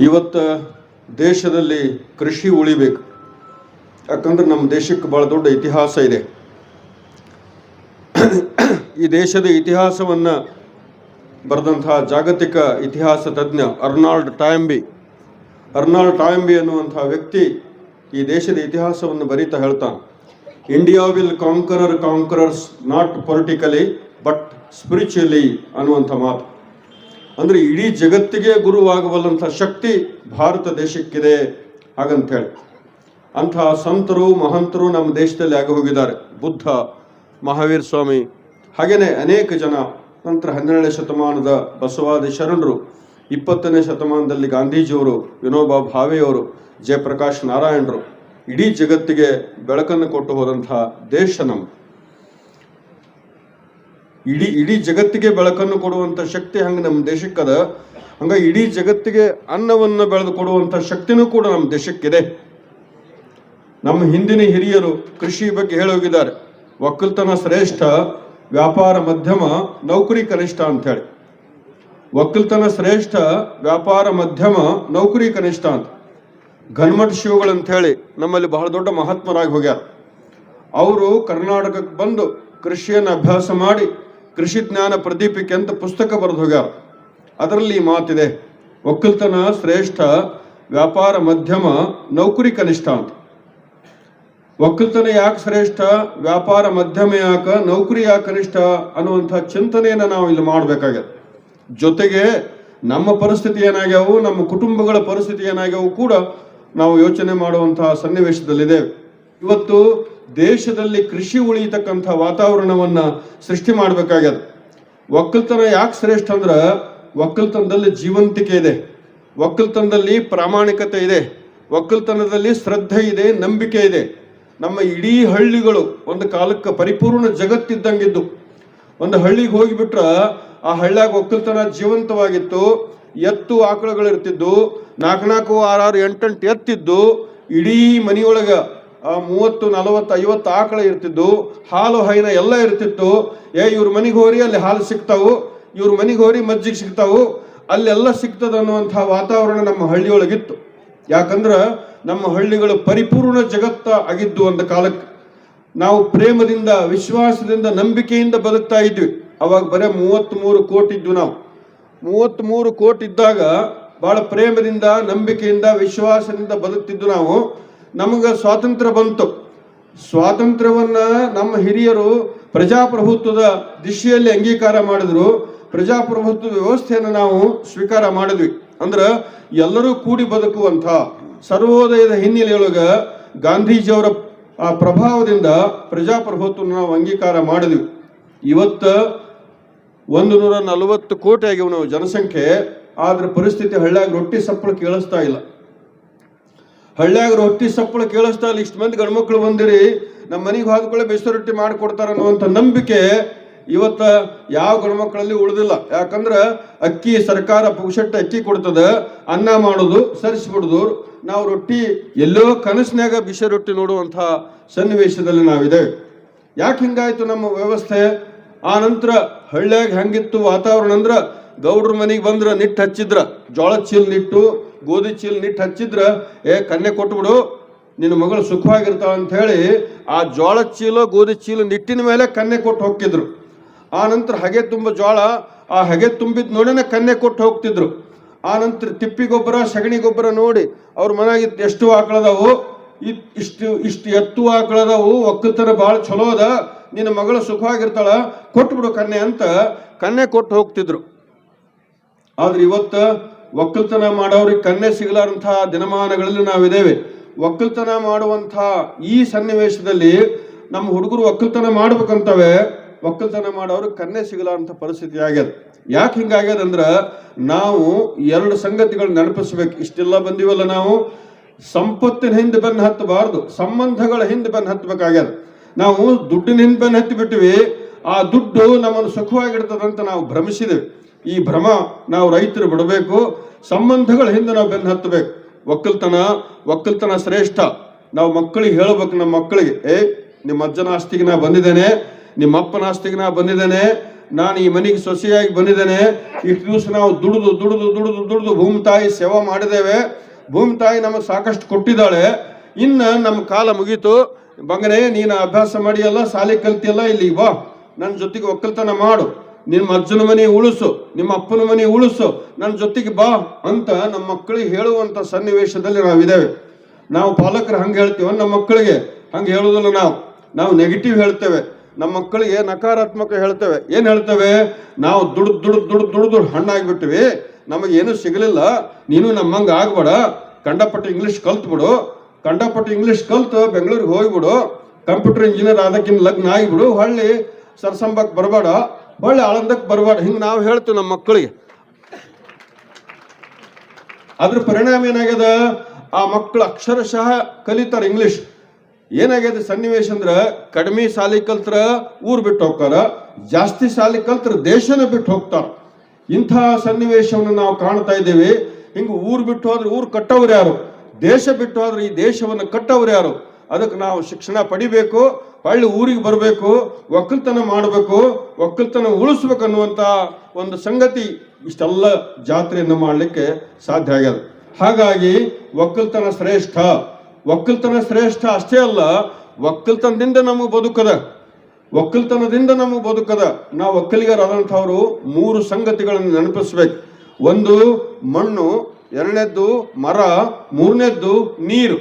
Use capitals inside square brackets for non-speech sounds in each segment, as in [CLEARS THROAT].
ಇವತ್ತು ದೇಶದಲ್ಲಿ ಕೃಷಿ ಉಳಿಬೇಕು. ಯಾಕಂದ್ರೆ ನಮ್ಮ ದೇಶಕ್ಕೆ ಭಾಳ ದೊಡ್ಡ ಇತಿಹಾಸ ಇದೆ. ಈ ದೇಶದ ಇತಿಹಾಸವನ್ನು ಬರೆದಂತಹ ಜಾಗತಿಕ ಇತಿಹಾಸ ತಜ್ಞ ಅರ್ನಾಲ್ಡ್ ಟಾಯಂಬಿ ಅರ್ನಾಲ್ಡ್ ಟಾಯಂಬಿ ಅನ್ನುವಂಥ ವ್ಯಕ್ತಿ ಈ ದೇಶದ ಇತಿಹಾಸವನ್ನು ಬರೀತಾ ಹೇಳ್ತಾನೆ. India will conqueror conquerors not politically but spiritually ಅನ್ನುವಂಥ ಮಾತು. ಅಂದರೆ ಇಡೀ ಜಗತ್ತಿಗೆ ಗುರುವಾಗಬಲ್ಲಂಥ ಶಕ್ತಿ ಭಾರತ ದೇಶಕ್ಕಿದೆ ಹಾಗಂತೇಳಿ. ಅಂತಹ ಸಂತರು, ಮಹಂತರು ನಮ್ಮ ದೇಶದಲ್ಲಿ ಆಗಿ ಹೋಗಿದ್ದಾರೆ. ಬುದ್ಧ, ಮಹಾವೀರ್ ಸ್ವಾಮಿ ಹಾಗೆಯೇ ಅನೇಕ ಜನ, ನಂತರ ಹನ್ನೆರಡನೇ ಶತಮಾನದ ಬಸವಾದಿ ಶರಣರು, ಇಪ್ಪತ್ತನೇ ಶತಮಾನದಲ್ಲಿ ಗಾಂಧೀಜಿಯವರು, ವಿನೋಬಾ ಭಾವೆಯವರು, ಜಯಪ್ರಕಾಶ್ ನಾರಾಯಣರು, ಇಡೀ ಜಗತ್ತಿಗೆ ಬೆಳಕನ್ನು ಕೊಟ್ಟು ಹೋದಂತಹ ದೇಶ ನಮ್ಮ. ಇಡೀ ಇಡೀ ಜಗತ್ತಿಗೆ ಬೆಳಕನ್ನು ಕೊಡುವಂಥ ಶಕ್ತಿ ಹಂಗೆ ನಮ್ಮ ದೇಶಕ್ಕದ. ಹಂಗ ಇಡೀ ಜಗತ್ತಿಗೆ ಅನ್ನವನ್ನು ಬೆಳೆದು ಕೊಡುವಂಥ ಶಕ್ತಿನೂ ಕೂಡ ನಮ್ಮ ದೇಶಕ್ಕಿದೆ. ನಮ್ಮ ಹಿಂದಿನ ಹಿರಿಯರು ಕೃಷಿ ಬಗ್ಗೆ ಹೇಳೋಗಿದ್ದಾರೆ ಒಕ್ಕಲ್ತನ ಶ್ರೇಷ್ಠ, ವ್ಯಾಪಾರ ಮಧ್ಯಮ, ನೌಕರಿ ಕನಿಷ್ಠ ಅಂತ ಹೇಳಿ ಒಕ್ಕಲ್ತನ ಶ್ರೇಷ್ಠ, ವ್ಯಾಪಾರ ಮಧ್ಯಮ, ನೌಕರಿ ಕನಿಷ್ಠ ಅಂತ. ಘನ್ಮಠ ಶಿವಗಳು ಹೇಳಿ ನಮ್ಮಲ್ಲಿ ಬಹಳ ದೊಡ್ಡ ಮಹಾತ್ಮರಾಗಿ ಹೋಗ್ಯಾರ. ಅವರು ಕರ್ನಾಟಕಕ್ಕೆ ಬಂದು ಕೃಷಿಯನ್ನು ಅಭ್ಯಾಸ ಮಾಡಿ ಕೃಷಿ ಜ್ಞಾನ ಪ್ರದೀಪಿಕೆ ಅಂತ ಪುಸ್ತಕ ಬರೆದು ಹೋಗ್ಯಾರ. ಅದರಲ್ಲಿ ಮಾತಿದೆ, ಒಕ್ಕಲ್ತನ ಶ್ರೇಷ್ಠ ವ್ಯಾಪಾರ ಮಧ್ಯಮ ನೌಕರಿ ಕನಿಷ್ಠ ಅಂತ. ಒಕ್ಕಲ್ತನ ಯಾಕೆ ಶ್ರೇಷ್ಠ, ವ್ಯಾಪಾರ ಮಧ್ಯಮ ಯಾಕ, ನೌಕರಿ ಯಾಕೆ ಕನಿಷ್ಠ? ಅನ್ನುವಂಥ ಚಿಂತನೆಯನ್ನು ನಾವು ಇಲ್ಲಿ ಮಾಡಬೇಕಾಗ್ಯದ. ಜೊತೆಗೆ ನಮ್ಮ ಪರಿಸ್ಥಿತಿ ಏನಾಗ್ಯಾವು, ನಮ್ಮ ಕುಟುಂಬಗಳ ಪರಿಸ್ಥಿತಿ ಏನಾಗ್ಯಾವು ಕೂಡ ನಾವು ಯೋಚನೆ ಮಾಡುವಂತಹ ಸನ್ನಿವೇಶದಲ್ಲಿದ್ದೇವೆ. ಇವತ್ತು ದೇಶದಲ್ಲಿ ಕೃಷಿ ಉಳಿಯತಕ್ಕಂಥ ವಾತಾವರಣವನ್ನ ಸೃಷ್ಟಿ ಮಾಡಬೇಕಾಗ್ಯದ. ಒಕ್ಕಲ್ತನ ಯಾಕೆ ಶ್ರೇಷ್ಠ ಅಂದ್ರೆ, ಒಕ್ಕಲ್ತನದಲ್ಲಿ ಜೀವಂತಿಕೆ ಇದೆ, ಒಕ್ಕಲ್ತನದಲ್ಲಿ ಪ್ರಾಮಾಣಿಕತೆ ಇದೆ, ಒಕ್ಕಲ್ತನದಲ್ಲಿ ಶ್ರದ್ಧೆ ಇದೆ, ನಂಬಿಕೆ ಇದೆ. ನಮ್ಮ ಇಡೀ ಹಳ್ಳಿಗಳು ಒಂದು ಕಾಲಕ್ಕೆ ಪರಿಪೂರ್ಣ ಜಗತ್ತಿದ್ದಂಗಿದ್ದು, ಒಂದು ಹಳ್ಳಿಗೆ ಹೋಗಿಬಿಟ್ರ ಆ ಹಳ್ಳ್ಯಾಗ ಒಕ್ಕಲ್ತನ ಜೀವಂತವಾಗಿತ್ತು, ಎತ್ತು ಆಕಳುಗಳು ಇರ್ತಿದ್ದು ನಾಲ್ಕು ನಾಲ್ಕು ಆರಾರು ಎಂಟೆಂಟು ಎತ್ತಿದ್ದು, ಇಡೀ ಮನೆಯೊಳಗ ಮೂವತ್ತು, ನಲವತ್ತು, ಐವತ್ತು ಆಕಳ ಇರ್ತಿದ್ದು, ಹಾಲು, ಹೈನ ಎಲ್ಲ ಇರ್ತಿತ್ತು. ಏ, ಇವ್ರ ಮನೆಗೆ ಹೋರಿ, ಅಲ್ಲಿ ಹಾಲು ಸಿಗ್ತಾವು. ಇವ್ರ ಮನೆಗೆ ಹೋರಿ, ಮಜ್ಜಿಗೆ ಸಿಗ್ತಾವು. ಅಲ್ಲೆಲ್ಲ ಸಿಗ್ತದ ಅನ್ನುವಂಥ ವಾತಾವರಣ ನಮ್ಮ ಹಳ್ಳಿಯೊಳಗಿತ್ತು. ಯಾಕಂದ್ರೆ ನಮ್ಮ ಹಳ್ಳಿಗಳು ಪರಿಪೂರ್ಣ ಜಗತ್ತ ಆಗಿದ್ದು ಒಂದು ಕಾಲಕ್ಕೆ. ನಾವು ಪ್ರೇಮದಿಂದ, ವಿಶ್ವಾಸದಿಂದ, ನಂಬಿಕೆಯಿಂದ ಬದುಕ್ತಾ ಇದ್ವಿ. ಅವಾಗ ಬರೀ ಮೂವತ್ತ್ಮೂರು ಕೋಟಿ ಇದ್ವು ನಾವು. ಮೂವತ್ತ್ಮೂರು ಕೋಟಿ ಇದ್ದಾಗ ಬಹಳ ಪ್ರೇಮದಿಂದ, ನಂಬಿಕೆಯಿಂದ, ವಿಶ್ವಾಸದಿಂದ ಬದುಕ್ತಿದ್ದು ನಾವು. ನಮಗೆ ಸ್ವಾತಂತ್ರ್ಯ ಬಂತು. ಸ್ವಾತಂತ್ರ್ಯವನ್ನ ನಮ್ಮ ಹಿರಿಯರು ಪ್ರಜಾಪ್ರಭುತ್ವದ ದಿಶೆಯಲ್ಲಿ ಅಂಗೀಕಾರ ಮಾಡಿದ್ರು. ಪ್ರಜಾಪ್ರಭುತ್ವ ವ್ಯವಸ್ಥೆಯನ್ನು ನಾವು ಸ್ವೀಕಾರ ಮಾಡಿದ್ವಿ. ಅಂದ್ರೆ ಎಲ್ಲರೂ ಕೂಡಿ ಬದುಕುವಂಥ ಸರ್ವೋದಯದ ಹಿನ್ನೆಲೆಯೊಳಗ ಗಾಂಧೀಜಿಯವರ ಆ ಪ್ರಭಾವದಿಂದ ಪ್ರಜಾಪ್ರಭುತ್ವ ನಾವು ಅಂಗೀಕಾರ ಮಾಡಿದ್ವಿ. ಇವತ್ತ ಒಂದು ನೂರ ನಲವತ್ತು ಕೋಟಿ ಆಗ್ಯಾವ ನಾವು ಜನಸಂಖ್ಯೆ. ಆದ್ರೆ ಪರಿಸ್ಥಿತಿ ಹಳ್ಳ್ಯಾಗ ರೊಟ್ಟಿ ಸಪ್ಪಳ ಕೇಳಿಸ್ತಾ ಇಲ್ಲ. ಹಳ್ಳ್ಯಾಗ ರೊಟ್ಟಿ ಸಪ್ಪಳ ಕೇಳಿಸ್ತಾ ಇಷ್ಟು ಮಂದಿ ಗಂಡ್ಮಕ್ಳು ಬಂದಿರಿ ನಮ್ಮ ಮನೆಗೆ ಹೋದ್ಕೊಳ್ಳೆ ಬೇಸರ ರೊಟ್ಟಿ ಮಾಡಿಕೊಡ್ತಾರ ಅನ್ನುವಂಥ ನಂಬಿಕೆ ಇವತ್ತ ಯಾವ ಗಂಡ್ಮಕ್ಳಲ್ಲಿ ಉಳಿದಿಲ್ಲ. ಯಾಕಂದ್ರೆ ಅಕ್ಕಿ ಸರ್ಕಾರ ಪುಕ್ಷಟ್ಟ ಅಕ್ಕಿ ಕೊಡ್ತದ, ಅನ್ನ ಮಾಡೋದು, ಸರಿಸ್ಬಿಡುದು, ನಾವು ರೊಟ್ಟಿ ಎಲ್ಲೋ ಕನಸಿನಾಗ ಬಿಸಿ ರೊಟ್ಟಿ ನೋಡುವಂಥ ಸನ್ನಿವೇಶದಲ್ಲಿ ನಾವಿದೆ ಯಾಕೆ ಹಿಂಗಾಯ್ತು ನಮ್ಮ ವ್ಯವಸ್ಥೆ? ಆ ನಂತರ ಹಳ್ಳ್ಯಾಗ ಹೆಂಗಿತ್ತು ವಾತಾವರಣ ಅಂದ್ರೆ, ಗೌಡ್ರ ಮನೆಗೆ ಬಂದ್ರ ನಿಟ್ಟು ಹಚ್ಚಿದ್ರ ಜೋಳದ ಚೀಲ್ ನಿಟ್ಟು ಗೋಧಿ ಚೀಲ ನಿಟ್ಟು ಹಚ್ಚಿದ್ರ, ಏ, ಕನ್ಯೆ ಕೊಟ್ಬಿಡು, ನಿನ್ನ ಮಗಳು ಸುಖವಾಗಿರ್ತಾಳ ಅಂತ ಹೇಳಿ ಆ ಜೋಳ ಚೀಲ, ಗೋಧಿ ಚೀಲ ನಿಟ್ಟಿನ ಮೇಲೆ ಕನ್ಯೆ ಕೊಟ್ಟು ಹೋಗ್ತಿದ್ರು. ಆ ನಂತರ ಹಗೆ ತುಂಬ ಜೋಳ ಆ ಹಗೆ ತುಂಬಿದ ನೋಡಿನ ಕನ್ಯೆ ಕೊಟ್ಟು ಹೋಗ್ತಿದ್ರು. ಆ ನಂತರ ತಿಪ್ಪಿ ಗೊಬ್ಬರ, ಸಗಣಿ ಗೊಬ್ಬರ ನೋಡಿ ಅವ್ರ ಮನೆಯಾಗ ಎಷ್ಟು ಆಕಳದವು ಇಷ್ಟು ಇಷ್ಟು ಎತ್ತು ಆಕಳದವು, ಒಕ್ಕಲ್ತನ ಭಾಳ ಚಲೋ ಅದ, ನಿನ್ನ ಮಗಳು ಸುಖವಾಗಿರ್ತಾಳ, ಕೊಟ್ಬಿಡು ಕನ್ಯೆ ಅಂತ ಕನ್ಯೆ ಕೊಟ್ಟು ಹೋಗ್ತಿದ್ರು. ಆದ್ರೆ ಇವತ್ತ ಒಕ್ಕಲ್ತನ ಮಾಡೋರಿಗೆ ಕನ್ಯೆ ಸಿಗಲಾರಂತಹ ದಿನಮಾನಗಳಲ್ಲಿ ನಾವಿದ್ದೇವೆ. ಒಕ್ಕಲ್ತನ ಮಾಡುವಂತಹ ಈ ಸನ್ನಿವೇಶದಲ್ಲಿ ನಮ್ಮ ಹುಡುಗರು ಒಕ್ಕಲ್ತನ ಮಾಡ್ಬೇಕಂತವೆ, ಒಕ್ಕಲ್ತನ ಮಾಡೋರಿಗೆ ಕನ್ನೆ ಸಿಗಲಾರಂಥ ಪರಿಸ್ಥಿತಿ ಆಗ್ಯದ. ಯಾಕೆ ಹಿಂಗಾಗ್ಯದ ಅಂದ್ರ, ನಾವು ಎರಡು ಸಂಗತಿಗಳು ನೆನಪಿಸ್ಬೇಕು. ಇಷ್ಟೆಲ್ಲ ಬಂದಿವಲ್ಲ ನಾವು. ಸಂಪತ್ತಿನ ಹಿಂದೆ ಬೆನ್ನು ಹತ್ತಬಾರ್ದು. ಸಂಬಂಧಗಳ ಹಿಂದೆ ಬೆನ್ನು ಹತ್ತಬೇಕಾಗ್ಯದ. ನಾವು ದುಡ್ಡಿನ ಹಿಂದೆ ಬೆನ್ನು ಹತ್ತಿ ಬಿಟ್ಟಿವಿ. ಆ ದುಡ್ಡು ನಮ್ಮನ್ನು ಸುಖವಾಗಿಡ್ತದಂತ ನಾವು ಭ್ರಮಿಸಿದೆವು. ಈ ಭ್ರಮ ನಾವು ರೈತರು ಬಿಡಬೇಕು, ಸಂಬಂಧಗಳ ಹಿಂದೆ ನಾವು ಬೆನ್ನು ಹತ್ತಬೇಕು. ಒಕ್ಕಲ್ತನ ಒಕ್ಕಲ್ತನ ಶ್ರೇಷ್ಠ. ನಾವು ಮಕ್ಕಳಿಗೆ ಹೇಳ್ಬೇಕು ನಮ್ಮ ಮಕ್ಕಳಿಗೆ, ಏ, ನಿಮ್ಮ ಅಜ್ಜನ ಆಸ್ತಿಗೆ ನಾ ಬಂದಿದ್ದೇನೆ, ನಿಮ್ಮ ಅಪ್ಪನ ಆಸ್ತಿಗೆ ನಾ ಬಂದಿದ್ದೇನೆ, ನಾನು ಈ ಮನೆಗೆ ಸೊಸೆಯಾಗಿ ಬಂದಿದ್ದೇನೆ, ಇಷ್ಟು ದಿವಸ ನಾವು ದುಡಿದು ದುಡಿದು ದುಡಿದು ದುಡಿದು ಭೂಮಿ ತಾಯಿ ಸೇವಾ ಮಾಡಿದ್ದೇವೆ, ಭೂಮಿ ತಾಯಿ ನಮಗೆ ಸಾಕಷ್ಟು ಕೊಟ್ಟಿದ್ದಾಳೆ, ಇನ್ನು ನಮ್ಮ ಕಾಲ ಮುಗೀತು. ಬಂಗನೆ, ನೀನು ಅಭ್ಯಾಸ ಮಾಡಿಯಲ್ಲ ಶಾಲೆ ಕಲ್ತಿಯಲ್ಲ ಇಲ್ಲಿ ಬಾ. ನನ್ನ ಜೊತೆಗೆ ಒಕ್ಕಲ್ತನ ಮಾಡು. ನಿಮ್ಮ ಅಜ್ಜನ ಮನೆ ಉಳಿಸು, ನಿಮ್ಮ ಅಪ್ಪನ ಮನೆ ಉಳಿಸು. ನನ್ನ ಜೊತೆಗೆ ಬಾ ಅಂತ ನಮ್ಮ ಮಕ್ಕಳಿಗೆ ಹೇಳುವಂತ ಸನ್ನಿವೇಶದಲ್ಲಿ ನಾವಿದ್ದೇವೆ. ನಾವು ಪಾಲಕರು ಹಂಗೆ ಹೇಳ್ತೀವ ನಮ್ಮ ಮಕ್ಕಳಿಗೆ. ಹಂಗೆ ಹೇಳೋದಿಲ್ಲ ನಾವು. ನಾವು ನೆಗೆಟಿವ್ ಹೇಳ್ತೇವೆ. ನಮ್ಮ ಮಕ್ಕಳಿಗೆ ನಕಾರಾತ್ಮಕ ಹೇಳ್ತೇವೆ. ಏನ್ ಹೇಳ್ತೇವೆ? ನಾವು ದುಡ್ದು ದುಡ್ದು ದುಡ್ದು ದುಡ್ದು ಹಣ್ಣಾಗ್ಬಿಟ್ಟಿವಿ ನಮಗೆ ಏನು ಸಿಗಲಿಲ್ಲ. ನೀನು ನಮ್ಮಂಗ ಆಗ್ಬೇಡ. ಕಂಡಪಟ್ಟು ಇಂಗ್ಲಿಷ್ ಕಲ್ತ್ಬಿಡು. ಕಂಡಪಟ್ಟು ಇಂಗ್ಲಿಷ್ ಕಲ್ತು ಬೆಂಗಳೂರಿಗೆ ಹೋಗ್ಬಿಡು. ಕಂಪ್ಯೂಟರ್ ಇಂಜಿನಿಯರ್ ಆದಕ್ಕಿಂತ ಲಗ್ನ ಆಗಿಬಿಡು. ಹೊಳ್ಳಿ ಸರ್ಸಂಬಕ್ ಬರಬೇಡ. ಹೊಳ್ಳಿ ಆಳಂದಕ್ಕೆ ಬರಬಾರ್ದು ಹಿಂಗೆ ನಾವು ಹೇಳ್ತೀವಿ ನಮ್ಮ ಮಕ್ಕಳಿಗೆ. ಅದ್ರ ಪರಿಣಾಮ ಏನಾಗ್ಯದ? ಆ ಮಕ್ಕಳು ಅಕ್ಷರಶಃ ಕಲಿತಾರೆ ಇಂಗ್ಲಿಷ್ ಏನಾಗ್ಯದ ಸನ್ನಿವೇಶ ಅಂದ್ರೆ ಕಡಿಮೆ ಸಾಲಿ ಕಲ್ತ್ರ ಊರ್ ಬಿಟ್ಟು ಹೋಗ್ತಾರ, ಜಾಸ್ತಿ ಸಾಲಿ ಕಲ್ತ್ರ ದೇಶನ ಬಿಟ್ಟು ಹೋಗ್ತಾರ. ಇಂಥ ಸನ್ನಿವೇಶವನ್ನು ನಾವು ಕಾಣ್ತಾ ಇದ್ದೇವೆ. ಹಿಂಗ ಊರ್ ಬಿಟ್ಟು ಹೋದ್ರೆ ಊರ್ ಕಟ್ಟವ್ರು ಯಾರು? ದೇಶ ಬಿಟ್ಟು ಹೋದ್ರೆ ಈ ದೇಶವನ್ನು ಕಟ್ಟವ್ರು ಯಾರು? ಅದಕ್ಕೆ ನಾವು ಶಿಕ್ಷಣ ಪಡಿಬೇಕು, ಹಳ್ಳಿ ಊರಿಗೆ ಬರಬೇಕು, ಒಕ್ಕಲ್ತನ ಮಾಡಬೇಕು, ಒಕ್ಕಲ್ತನ ಉಳಿಸ್ಬೇಕು ಅನ್ನುವಂಥ ಒಂದು ಸಂಗತಿ ಇಷ್ಟೆಲ್ಲ ಜಾತ್ರೆಯನ್ನು ಮಾಡಲಿಕ್ಕೆ ಸಾಧ್ಯ ಆಗ್ಯದ. ಹಾಗಾಗಿ ಒಕ್ಕಲ್ತನ ಶ್ರೇಷ್ಠ ಒಕ್ಕಲ್ತನ ಶ್ರೇಷ್ಠ ಅಷ್ಟೇ ಅಲ್ಲ, ಒಕ್ಕಲ್ತನದಿಂದ ನಮಗೆ ಬದುಕದ, ಒಕ್ಕಲ್ತನದಿಂದ ನಮಗೆ ಬದುಕದ. ನಾವು ಒಕ್ಕಲಿಗರಾದಂಥವ್ರು ಮೂರು ಸಂಗತಿಗಳನ್ನು ನೆನಪಿಸ್ಬೇಕು. ಒಂದು ಮಣ್ಣು, ಎರಡನೇದ್ದು ಮರ, ಮೂರನೇದ್ದು ನೀರು.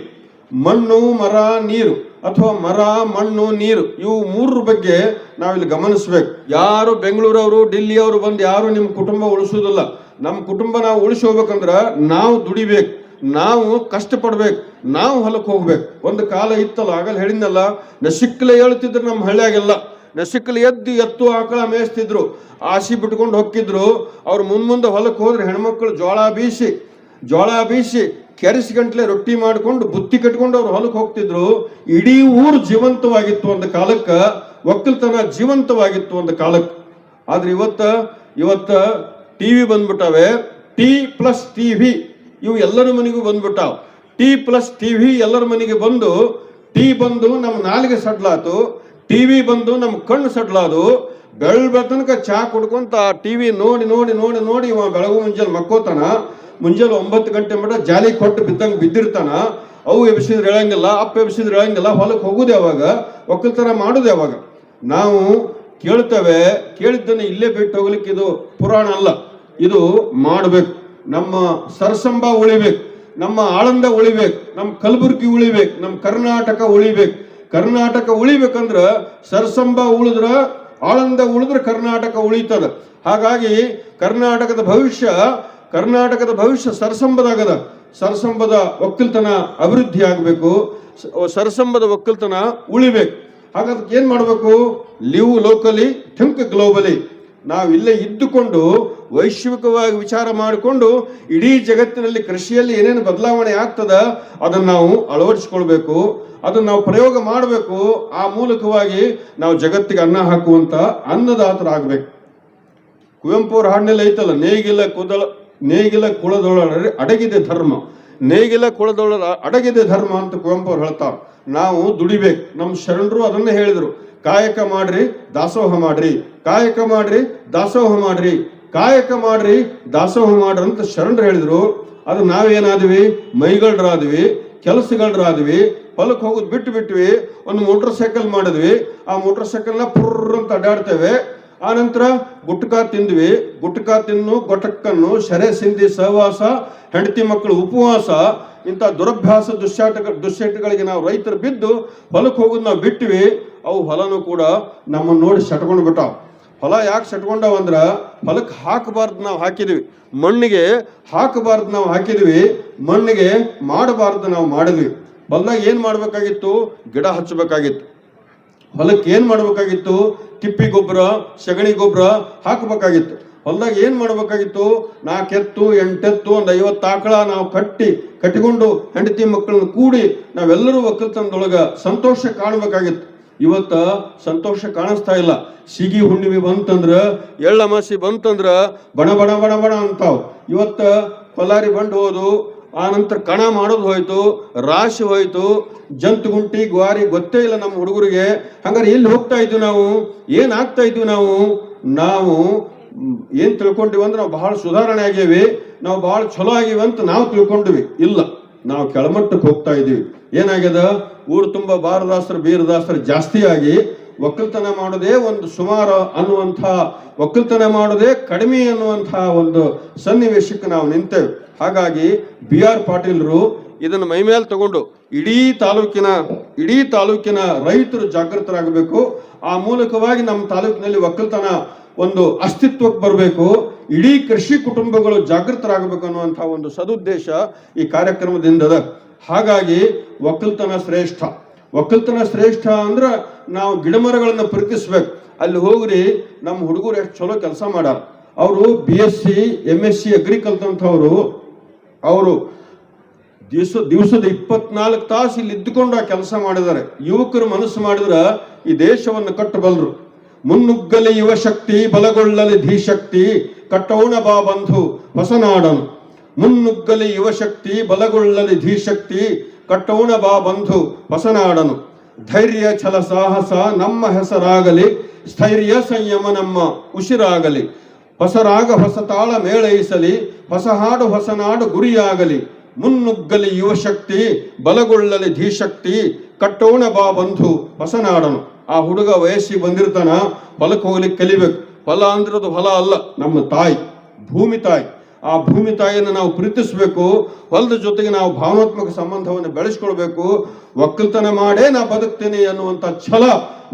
ಮಣ್ಣು, ಮರ, ನೀರು ಅಥವಾ ಮರ, ಮಣ್ಣು, ನೀರು ಇವು ಮೂರರ ಬಗ್ಗೆ ನಾವಿಲ್ಲಿ ಗಮನಿಸ್ಬೇಕು. ಯಾರು ಬೆಂಗಳೂರವರು, ಡಿಲ್ಲಿಯವರು ಬಂದು ಯಾರು ನಿಮ್ಮ ಕುಟುಂಬ ಉಳಿಸೋದಿಲ್ಲ. ನಮ್ಮ ಕುಟುಂಬ ನಾವು ಉಳಿಸಿ ಹೋಗ್ಬೇಕಂದ್ರ ನಾವು ದುಡಿಬೇಕು, ನಾವು ಕಷ್ಟಪಡ್ಬೇಕು, ನಾವು ಹೊಲಕ್ಕೆ ಹೋಗ್ಬೇಕು. ಒಂದು ಕಾಲ ಇತ್ತಲ್ಲ ಆಗಲ್ಲ ಹೇಳಿದ್ನಲ್ಲ ನಸಿಕ್ಕಲೆ ಹೇಳ್ತಿದ್ರು ನಮ್ಮ ಹಳ್ಳಿಯಾಗೆಲ್ಲ. ನಸಿಕ್ಕಲೆ ಎದ್ದು ಎತ್ತು ಆಕಳ ಮೇಯಿಸ್ತಿದ್ರು, ಆಸಿ ಬಿಟ್ಕೊಂಡು ಹೊಕ್ಕಿದ್ರು ಅವ್ರು ಮುಂದ್ ಮುಂದೆ ಹೊಲಕ್ಕೆ ಹೋದ್ರೆ ಹೆಣ್ಮಕ್ಳು ಜೋಳ ಬೀಸಿ ಜೋಳ ಬೀಸಿ ಕೆರೆಸಿ ಗಂಟ್ಲೆ ರೊಟ್ಟಿ ಮಾಡ್ಕೊಂಡು ಬುತ್ತಿ ಕಟ್ಕೊಂಡು ಅವ್ರು ಹೊಲಕ್ಕೆ ಹೋಗ್ತಿದ್ರು, ಇಡೀ ಊರು ಜೀವಂತವಾಗಿತ್ತು ಒಂದು ಕಾಲಕ್ಕೆ, ಒಕ್ಕಲ್ತನ ಜೀವಂತವಾಗಿತ್ತು ಒಂದು ಕಾಲಕ್ಕೆ ಆದ್ರೆ ಇವತ್ತ ಇವತ್ತ ಟಿವಿ ಬಂದ್ಬಿಟ್ಟಾವೆ, ಟಿ ಪ್ಲಸ್ ಟಿವಿ ಇವು ಎಲ್ಲರ ಮನೆಗೂ ಬಂದ್ಬಿಟ್ಟಾವ. ಟಿ ಪ್ಲಸ್ ಟಿವಿ ಎಲ್ಲರ ಮನೆಗೆ ಬಂದು, ಟಿ ಬಂದು ನಮ್ಮ ನಾಲಿಗೆ ಸಡ್ಲಾತು ಟಿವಿ ಬಂದು ನಮ್ಮ ಕಣ್ಣು ಸಡ್ಲಾದು ಬೆಳ್ ತನಕ ಚಾ ಕುಡ್ಕೊಂತ ಟಿವಿ ನೋಡಿ ನೋಡಿ ನೋಡಿ ನೋಡಿ ಇವ ಬೆಳಗು ಮುಂಜಾನೆ ಮಕ್ಕೋತಾನ ಮುಂಜಾನೆ ಒಂಬತ್ತು ಗಂಟೆ ಮಟ ಜಾಲಿ ಕೊಟ್ಟು ಬಿದ್ದಂಗೆ ಬಿದ್ದಿರ್ತಾನ, ಅವು ಎಬ್ಸಿದ್ರೆ ಹೇಳಂಗಿಲ್ಲ, ಅಪ್ಪ ಎಬ್ಸಿದ್ರೆ ಹೇಳಂಗಿಲ್ಲ ಹೊಲಕ್ಕೆ ಹೋಗುದು ಯಾವಾಗ ಒಕ್ಕಲ್ತನ ಮಾಡುದು ಯಾವಾಗ ನಾವು ಕೇಳ್ತೇವೆ, ಕೇಳಿದ್ದನ್ನು ಇಲ್ಲೇ ಬಿಟ್ಟು ಹೋಗ್ಲಿಕ್ಕೆ ಇದು ಪುರಾಣ ಅಲ್ಲ. ಇದು ಮಾಡಬೇಕು. ನಮ್ಮ ಸರಸಂಬ ಉಳಿಬೇಕು, ನಮ್ಮ ಆಳಂದ ಉಳಿಬೇಕು, ನಮ್ಮ ಕಲಬುರ್ಗಿ ಉಳಿಬೇಕು, ನಮ್ಮ ಕರ್ನಾಟಕ ಉಳಿಬೇಕು. ಕರ್ನಾಟಕ ಉಳಿಬೇಕಂದ್ರ ಸರಸಂಬ ಉಳಿದ್ರ, ಆಳಂದ ಉಳಿದ್ರ ಕರ್ನಾಟಕ ಉಳಿತದ. ಹಾಗಾಗಿ ಕರ್ನಾಟಕದ ಭವಿಷ್ಯ ಕರ್ನಾಟಕದ ಭವಿಷ್ಯ ಸರಸಂಬದಾಗದ, ಸರಸಂಬದ ಒಕ್ಕಲ್ತನ ಅಭಿವೃದ್ಧಿ ಆಗಬೇಕು ಸರಸಂಬದ ಒಕ್ಕಲ್ತನ ಉಳಿಬೇಕು. ಹಾಗಾದ್ರೆ ಏನ್ ಮಾಡಬೇಕು? Live locally, think globally. ನಾವು ಇಲ್ಲೇ ಇದ್ದುಕೊಂಡು, ವೈಶ್ವಿಕವಾಗಿ ವಿಚಾರ ಮಾಡಿಕೊಂಡು, ಇಡೀ ಜಗತ್ತಿನಲ್ಲಿ ಕೃಷಿಯಲ್ಲಿ ಏನೇನು ಬದಲಾವಣೆ ಆಗ್ತದ, ಅದನ್ನು ನಾವು ಅಳವಡಿಸ್ಕೊಳ್ಬೇಕು. ಅದನ್ನು ನಾವು ಪ್ರಯೋಗ ಮಾಡಬೇಕು. ಆ ಮೂಲಕವಾಗಿ ನಾವು ಜಗತ್ತಿಗೆ ಅನ್ನ ಹಾಕುವಂತ ಅನ್ನದಾತರಾಗಬೇಕು ಕುವೆಂಪು ಅವ್ರ ಹಾಡಿನಲ್ಲಿ ಐತಲ್ಲ ನೇಗಿಲ್ಲ ಕುದಳ ನೇಗಿಲ ಕುಳದೊಳಗೆ ಅಡಗಿದೆ ಧರ್ಮ. ನೇಗಿಲ ಕುಳದೊಳ ಅಡಗಿದೆ ಧರ್ಮ ಅಂತ ಕುವೆಂಪು ಅವ್ರು ಹೇಳ್ತಾರ. ನಾವು ದುಡಿಬೇಕು. ನಮ್ಮ ಶರಣರು ಅದನ್ನೇ ಹೇಳಿದ್ರು. ಕಾಯಕ ಮಾಡ್ರಿ, ದಾಸೋಹ ಮಾಡ್ರಿ. ಕಾಯಕ ಮಾಡ್ರಿ, ದಾಸೋಹ ಮಾಡ್ರಿ. ಕಾಯಕ ಮಾಡ್ರಿ, ದಾಸೋಹ ಮಾಡ್ರಿ ಅಂತ ಶರಣರು ಹೇಳಿದ್ರು. ಅದು ನಾವೇನಾದ್ವಿ? ಮೈಗಳರಾದ್ವಿ, ಕೆಲಸಗಳರಾದ್ವಿ ಹೊಲಕ್ಕೆ ಹೋಗೋದು ಬಿಟ್ಟು ಬಿಟ್ವಿ, ಒಂದು ಮೋಟರ್ ಸೈಕಲ್ ಮಾಡಿದ್ವಿ. ಆ ಮೋಟರ್ ಸೈಕಲ್ನ ಪುರ್ರ್ ಅಂತ ಅಡ್ಡಾಡ್ತೇವೆ. ಆ ನಂತರ ಗುಟ್ಕ ತಿಂದ್ವಿ. ಗುಟ್ಕ ತಿನ್ನು, ಗೊಟಕ್ಕನ್ನು, ಶರೆ ಸಿಂಧಿ ಸಹವಾಸ, ಹೆಂಡತಿ ಮಕ್ಕಳು ಉಪವಾಸ, ಇಂಥ ದುರಭ್ಯಾಸ ದುಶ್ಚಾಟ ದುಶ್ಚಟಗಳಿಗೆ ನಾವು ರೈತರು ಬಿದ್ದು ಹೊಲಕ್ಕೆ ಹೋಗೋದು ನಾವು ಬಿಟ್ಟಿವಿ ಅವು ಹೊಲನೂ ಕೂಡ ನಮ್ಮನ್ನು ನೋಡಿ ಸಟ್ಕೊಂಡು ಬಿಟ್ಟಾವ. ಹೊಲ ಯಾಕೆ ಸಟ್ಕೊಂಡಾವ ಅಂದ್ರ ಹೊಲಕ್ಕೆ ಹಾಕಬಾರ್ದು ನಾವು ಹಾಕಿದ್ವಿ. ಮಣ್ಣಿಗೆ ಹಾಕಬಾರ್ದು ನಾವು ಹಾಕಿದ್ವಿ. ಮಣ್ಣಿಗೆ ಮಾಡಬಾರ್ದು ನಾವು ಮಾಡಿದ್ವಿ. ಹೊಲದಾಗ ಏನು ಮಾಡಬೇಕಾಗಿತ್ತು? ಗಿಡ ಹಚ್ಚಬೇಕಾಗಿತ್ತು ಹೊಲಕ್ಕೆ ಏನು ಮಾಡ್ಬೇಕಾಗಿತ್ತು? ತಿಪ್ಪಿ ಗೊಬ್ಬರ, ಸಗಣಿ ಗೊಬ್ಬರ ಹಾಕಬೇಕಾಗಿತ್ತು. ಹೊಲದಾಗ ಏನು ಮಾಡಬೇಕಾಗಿತ್ತು? ನಾಲ್ಕೆತ್ತು, ಎಂಟೆತ್ತು, ಒಂದು ಐವತ್ತು ಆಕಳ ನಾವು ಕಟ್ಟಿ, ಕಟ್ಟಿಕೊಂಡು ಹೆಂಡತಿ ಮಕ್ಕಳನ್ನ ಕೂಡಿ ನಾವೆಲ್ಲರೂ ಒಕ್ಕಲ್ತನದೊಳಗ ಸಂತೋಷ ಕಾಣಬೇಕಾಗಿತ್ತು. ಇವತ್ತ ಸಂತೋಷ ಕಾಣಿಸ್ತಾ ಇಲ್ಲ. ಸಿಗಿ ಹುಣ್ಣಿಮೆ ಬಂತಂದ್ರ, ಎಳ್ಳಮಾಸಿ ಬಂತಂದ್ರ ಬಣ ಬಣ ಬಣ ಬಣ ಅಂತಾವ್. ಇವತ್ತ ಕೊಲಾರಿ ಬಂಡ್ ಹೋದು ಆ ನಂತರ ಕಣ ಮಾಡೋದು ಹೋಯ್ತು, ರಾಶಿ ಹೋಯ್ತು ಜಂತುಗುಂಟಿ ಗ್ವಾರಿ, ಗೊತ್ತೇ ಇಲ್ಲ ನಮ್ಮ ಹುಡುಗರಿಗೆ. ಹಂಗಾರೆ ಎಲ್ಲಿ ಹೋಗ್ತಾ ಇದ್ವಿ ನಾವು? ಏನ್ ಆಗ್ತಾ ಇದ್ವಿ ನಾವು? ನಾವು, ಏನು ಏನ್ ತಿಳ್ಕೊಂಡಿವಿ ಅಂದ್ರೆ ನಾವು ಬಹಳ ಸುಧಾರಣೆ ಆಗೇವಿ ನಾವು ಬಹಳ ಚಲೋ ಆಗಿವಿ ಅಂತ ನಾವು ತಿಳ್ಕೊಂಡ್ವಿ. ಇಲ್ಲ, ನಾವು ಕೆಳಮಟ್ಟಕ್ಕೆ ಹೋಗ್ತಾ ಇದೀವಿ ಏನಾಗ್ಯದ? ಊರು ತುಂಬ ಬಾರದಾಸ್ತ್ರ ಬೀರದಾಸ್ತ್ರ ಜಾಸ್ತಿ ಆಗಿ ಒಕ್ಕಲ್ತನ ಮಾಡೋದೇ ಒಂದು ಸುಮಾರು ಅನ್ನುವಂಥ, ಒಕ್ಕಲ್ತನ ಮಾಡೋದೇ ಕಡಿಮೆ ಅನ್ನುವಂಥ ಒಂದು ಸನ್ನಿವೇಶಕ್ಕೆ ನಾವು ನಿಂತೇವೆ. ಹಾಗಾಗಿ ಬಿ ಆರ್ ಪಾಟೀಲ್ರು ಇದನ್ನು ಮೈಮೇಲೆ ತಗೊಂಡು ಇಡೀ ತಾಲೂಕಿನ ಇಡೀ ತಾಲೂಕಿನ ರೈತರು ಜಾಗೃತರಾಗಬೇಕು. ಆ ಮೂಲಕವಾಗಿ ನಮ್ಮ ತಾಲೂಕಿನಲ್ಲಿ ಒಕ್ಕಲ್ತನ ಒಂದು ಅಸ್ತಿತ್ವಕ್ಕೆ ಬರಬೇಕು. ಇಡೀ ಕೃಷಿ ಕುಟುಂಬಗಳು ಜಾಗೃತರಾಗಬೇಕು ಅನ್ನುವಂಥ ಒಂದು ಸದುದ್ದೇಶ ಈ ಕಾರ್ಯಕ್ರಮದಿಂದ. ಹಾಗಾಗಿ ಒಕ್ಕಲ್ತನ ಶ್ರೇಷ್ಠ. ಒಕ್ಕಲ್ತನ ಶ್ರೇಷ್ಠ ಅಂದ್ರೆ ನಾವು ಗಿಡಮರಗಳನ್ನು ಪ್ರೀತಿಸ್ಬೇಕು ಅಲ್ಲಿ ಹೋಗ್ರಿ, ನಮ್ಮ ಹುಡುಗರು ಎಷ್ಟು ಚಲೋ ಕೆಲಸ ಮಾಡ್ಯಾರ. ಅವರು B S C M S C agriculture ಕಲ್ತಂಥವ್ರು ಅವರು ದಿವಸ, ದಿವಸದ ಇಪ್ಪತ್ನಾಲ್ಕು ತಾಸು ಇಲ್ಲಿ ಇದ್ದುಕೊಂಡು ಆ ಕೆಲಸ ಮಾಡಿದ್ದಾರೆ. ಯುವಕರು ಮನಸ್ಸು ಮಾಡಿದ್ರ ಈ ದೇಶವನ್ನು ಕಟ್ಟಬಲ್ಲರು ಮುನ್ನುಗ್ಗಲಿ ಯುವ ಶಕ್ತಿ, ಬಲಗೊಳ್ಳಲಿ ಧೀಶಕ್ತಿ ಕಟ್ಟೋಣ ಬಾ ಬಂಧು ಹೊಸನಾಡನು ಮುನ್ನುಗ್ಗಲಿ ಯುವಶಕ್ತಿ ಬಲಗೊಳ್ಳಲಿ ಧೀಶಕ್ತಿ ಕಟ್ಟೋಣ ಬಾ ಬಂಧು ಹೊಸನಾಡನು ಧೈರ್ಯ, ಛಲ, ಸಾಹಸ ನಮ್ಮ ಹೆಸರಾಗಲಿ, ಸ್ಥೈರ್ಯ ಸಂಯಮ ನಮ್ಮ ಉಸಿರಾಗಲಿ. ಹೊಸ ರಾಗ ಹೊಸ ತಾಳ ಮೇಳೈಸಲಿ, ಹೊಸ ಹಾಡು ಹೊಸ ನಾಡು ಗುರಿಯಾಗಲಿ. ಮುನ್ನುಗ್ಗಲಿ ಯುವಶಕ್ತಿ ಬಲಗೊಳ್ಳಲಿ ಧೀಶಕ್ತಿ. ಕಟ್ಟೋಣ ಬಾ ಬಂಧು ಹೊಸನಾಡನು ಆ ಹುಡುಗ ವಯಸ್ಸಿಗೆ ಬಂದಿರ್ತಾನ ಹೊಲಕ್ಕೆ ಹೋಗ್ಲಿಕ್ಕೆ ಕಲಿಬೇಕು. ಹೊಲ ಅಂದ್ರದು ಹೊಲ ಅಲ್ಲ, ನಮ್ಮ ತಾಯಿ, ಭೂಮಿ ತಾಯಿ. ಆ ಭೂಮಿ ತಾಯಿಯನ್ನು ನಾವು ಪ್ರೀತಿಸಬೇಕು. ಹೊಲದ ಜೊತೆಗೆ ನಾವು ಭಾವನಾತ್ಮಕ ಸಂಬಂಧವನ್ನು ಬೆಳೆಸ್ಕೊಳ್ಬೇಕು. ಒಕ್ಕಲ್ತನ ಮಾಡೇ ನಾ ಬದುಕ್ತೀನಿ ಅನ್ನುವಂಥ ಛಲ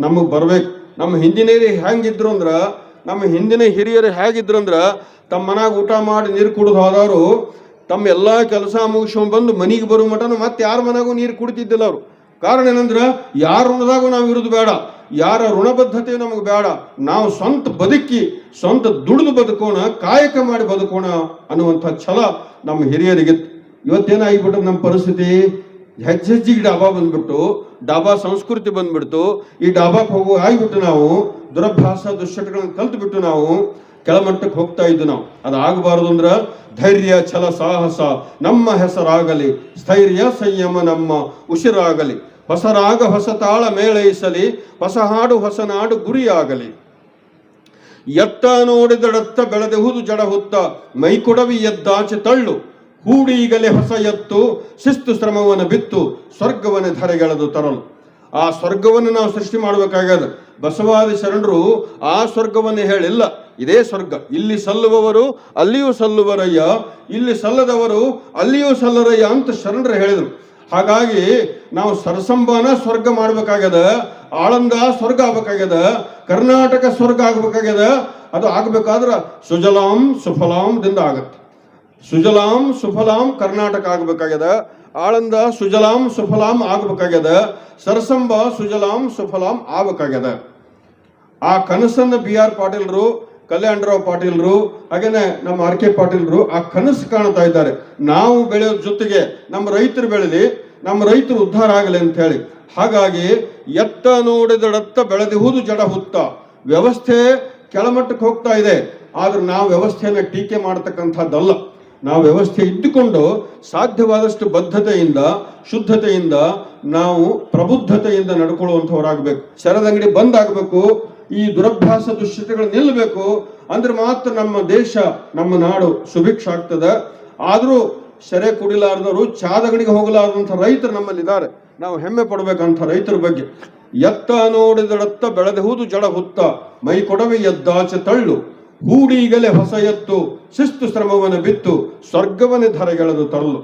ನಮಗೆ ಬರಬೇಕು. ನಮ್ಮ ಹಿಂದಿನ ಹೆಂಗಿದ್ರು ಅಂದ್ರ ನಮ್ಮ ಹಿಂದಿನ ಹಿರಿಯರು ಹೇಗಿದ್ರು ಅಂದ್ರೆ ತಮ್ಮ ಮನಾಗ ಊಟ ಮಾಡಿ ನೀರು ಕುಡಿದು ಹೋದವರು, ತಮ್ಮ ಎಲ್ಲಾ ಕೆಲಸ ಮುಗಿಸ್ಕೊಂಡ್ ಬಂದು ಮನಿಗೆ ಬರುವ ಮಟನು ಮತ್ತೆ ಯಾರ ಮನೆಗೂ ನೀರು ಕುಡಿತಿದ್ದಿಲ್ಲ ಅವರು. ಕಾರಣ ಏನಂದ್ರೆ, ಯಾರ ಋಣದಾಗೂ ನಾವು ಇರೋದು ಬೇಡ, ಯಾರ ಋಣಬದ್ಧತೆ ನಮಗೆ ಬೇಡ, ನಾವು ಸ್ವಂತ ಬದುಕಿ, ಸ್ವಂತ ದುಡಿದು ಬದುಕೋಣ, ಕಾಯಕ ಮಾಡಿ ಬದುಕೋಣ ಅನ್ನುವಂಥ ಛಲ ನಮ್ಮ ಹಿರಿಯರಿಗಿತ್ತು. ಇವತ್ತೇನಾಗಿಬಿಟ್ಟು ನಮ್ಮ ಪರಿಸ್ಥಿತಿ? ಹೆಜ್ಜೆಜ್ಜಿಗೆ ಡಾಬಾ ಬಂದ್ಬಿಟ್ಟು, ಡಾಬಾ ಸಂಸ್ಕೃತಿ ಬಂದ್ಬಿಡ್ತು, ಈ ಡಾಬಾಕ್ ಹೋಗು ಆಗಿಬಿಟ್ಟು ನಾವು ದುರಭ್ಯಾಸ, ದುಶ್ಚಟಗಳನ್ನ ಕಲ್ತು ಬಿಟ್ಟು ನಾವು ಕೆಳಮಟ್ಟಕ್ಕೆ ಹೋಗ್ತಾ ಇದ್ದು ನಾವು. ಅದಾಗಬಾರದು ಅಂದ್ರ ಧೈರ್ಯ, ಛಲ, ಸಾಹಸ, ನಮ್ಮ ಹೆಸರಾಗಲಿ, ಸ್ಥೈರ್ಯ ಸಂಯಮ ನಮ್ಮ ಉಸಿರಾಗಲಿ ಹೊಸ ರಾಗ ಹೊಸ ತಾಳ ಮೇಳೈಸಲಿ, ಹೊಸ ಹಾಡು ಹೊಸ ನಾಡು ಗುರಿಯಾಗಲಿ. ಎತ್ತ ನೋಡಿದಡತ್ತ ಬೆಳೆದೆಹುದು ಜಡ ಹುತ್ತ ಮೈಕೊಡವಿ ಎದ್ದಾಚೆ ತಳ್ಳು. ಹೂಡೀಗಲೇ ಹೊಸ ಎತ್ತು, ಶಿಸ್ತು ಶ್ರಮವನ್ನು ಬಿತ್ತು, ಸ್ವರ್ಗವನ್ನು ಧರೆಗೆಳೆದು ತರಲು. ಆ ಸ್ವರ್ಗವನ್ನು ನಾವು ಸೃಷ್ಟಿ ಮಾಡಬೇಕಾಗದ ಬಸವಾದಿ ಶರಣರು ಆ ಸ್ವರ್ಗವನ್ನು ಹೇಳಿಲ್ಲ. ಇದೇ ಸ್ವರ್ಗ. ಇಲ್ಲಿ ಸಲ್ಲುವವರು ಅಲ್ಲಿಯೂ ಸಲ್ಲುವರಯ್ಯ, ಇಲ್ಲಿ ಸಲ್ಲದವರು ಅಲ್ಲಿಯೂ ಸಲ್ಲರಯ್ಯ ಅಂತ ಶರಣರು ಹೇಳಿದರು. ಹಾಗಾಗಿ ನಾವು ಸರಸಂಬನ ಸ್ವರ್ಗ ಮಾಡ್ಬೇಕಾಗ್ಯದ, ಆಳಂದ ಸ್ವರ್ಗ ಆಗ್ಬೇಕಾಗ್ಯದ, ಕರ್ನಾಟಕ ಸ್ವರ್ಗ ಆಗ್ಬೇಕಾಗ್ಯದ, ಅದು ಆಗ್ಬೇಕಾದ್ರೆ ಸುಜಲಾಂ ಸುಫಲಾಂದಿಂದ ಆಗತ್ತೆ. ಸುಜಲಾಂ ಸುಫಲಾಂ ಕರ್ನಾಟಕ ಆಗ್ಬೇಕಾಗ್ಯದ. ಆಳಂದ ಸುಜಲಾಂ ಸುಫಲಾಂ ಆಗ್ಬೇಕಾಗ್ಯದ. ಸರಸಂಬ ಸುಜಲಾಂ ಸುಫಲಾಂ ಆಗ್ಬೇಕಾಗ್ಯದ. ಆ ಕನಸನ್ನ ಬಿ ಆರ್ ಪಾಟೀಲ್ರು, ಕಲ್ಯಾಣರಾವ್ ಪಾಟೀಲ್ರು, ಹಾಗೇನೆ ನಮ್ಮ ಆರ್ ಕೆ ಪಾಟೀಲ್ರು ಆ ಕನಸು ಕಾಣ್ತಾ ಇದ್ದಾರೆ. ನಾವು ಬೆಳೆಯೋದ್ರ ಜೊತೆಗೆ ನಮ್ಮ ರೈತರು ಬೆಳೆಲಿ, ನಮ್ಮ ರೈತರು ಉದ್ಧಾರ ಆಗಲಿ ಅಂತ ಹೇಳಿ. ಹಾಗಾಗಿ ಎತ್ತ ನೋಡಿದಡತ್ತ ಬೆಳೆದಿಹುದು ಜಡ ಹುತ್ತ. ವ್ಯವಸ್ಥೆ ಕೆಳಮಟ್ಟಕ್ಕೆ ಹೋಗ್ತಾ ಇದೆ. ಆದ್ರೆ ನಾವು ವ್ಯವಸ್ಥೆಯನ್ನು ಟೀಕೆ ಮಾಡತಕ್ಕಂಥದ್ದಲ್ಲ. ನಾವು ವ್ಯವಸ್ಥೆ ಇಟ್ಟುಕೊಂಡು ಸಾಧ್ಯವಾದಷ್ಟು ಬದ್ಧತೆಯಿಂದ, ಶುದ್ಧತೆಯಿಂದ ನಾವು ಪ್ರಬುದ್ಧತೆಯಿಂದ ನಡ್ಕೊಳ್ಳುವಂಥವರಾಗಬೇಕು. ಶರದಂಗಡಿ ಬಂದ್ ಆಗಬೇಕು ಈ ದುರಭ್ಯಾಸ ದುಶ್ಚಿತಗಳು ನಿಲ್ಲಬೇಕು ಅಂದ್ರೆ ಮಾತ್ರ ನಮ್ಮ ದೇಶ, ನಮ್ಮ ನಾಡು ಸುಭಿಕ್ಷ ಆಗ್ತದೆ. ಆದರೂ ಸೆರೆ ಕುಡಿಲಾರ್ದವರು ಚಾದಗಡಿಗೆ ಹೋಗಲಾರದಂಥ ರೈತರು ನಮ್ಮಲ್ಲಿದ್ದಾರೆ. ನಾವು ಹೆಮ್ಮೆ ಪಡ್ಬೇಕಂತ ರೈತರ ಬಗ್ಗೆ. ಎತ್ತ ನೋಡಿದಡತ್ತ ಬೆಳೆದಹುದು ಜಡ ಹುತ್ತ, ಮೈ ಕೊಡವೆ ಎದ್ದಾಚೆ ತಳ್ಳು. ಹೂಡೀಗಲೇ ಹೊಸ ಎತ್ತು, ಶಿಸ್ತು ಶ್ರಮವನ್ನು ಬಿತ್ತು, ಸ್ವರ್ಗವನ್ನೇ ಧರೆಗೆಳೆದು ತರಲು.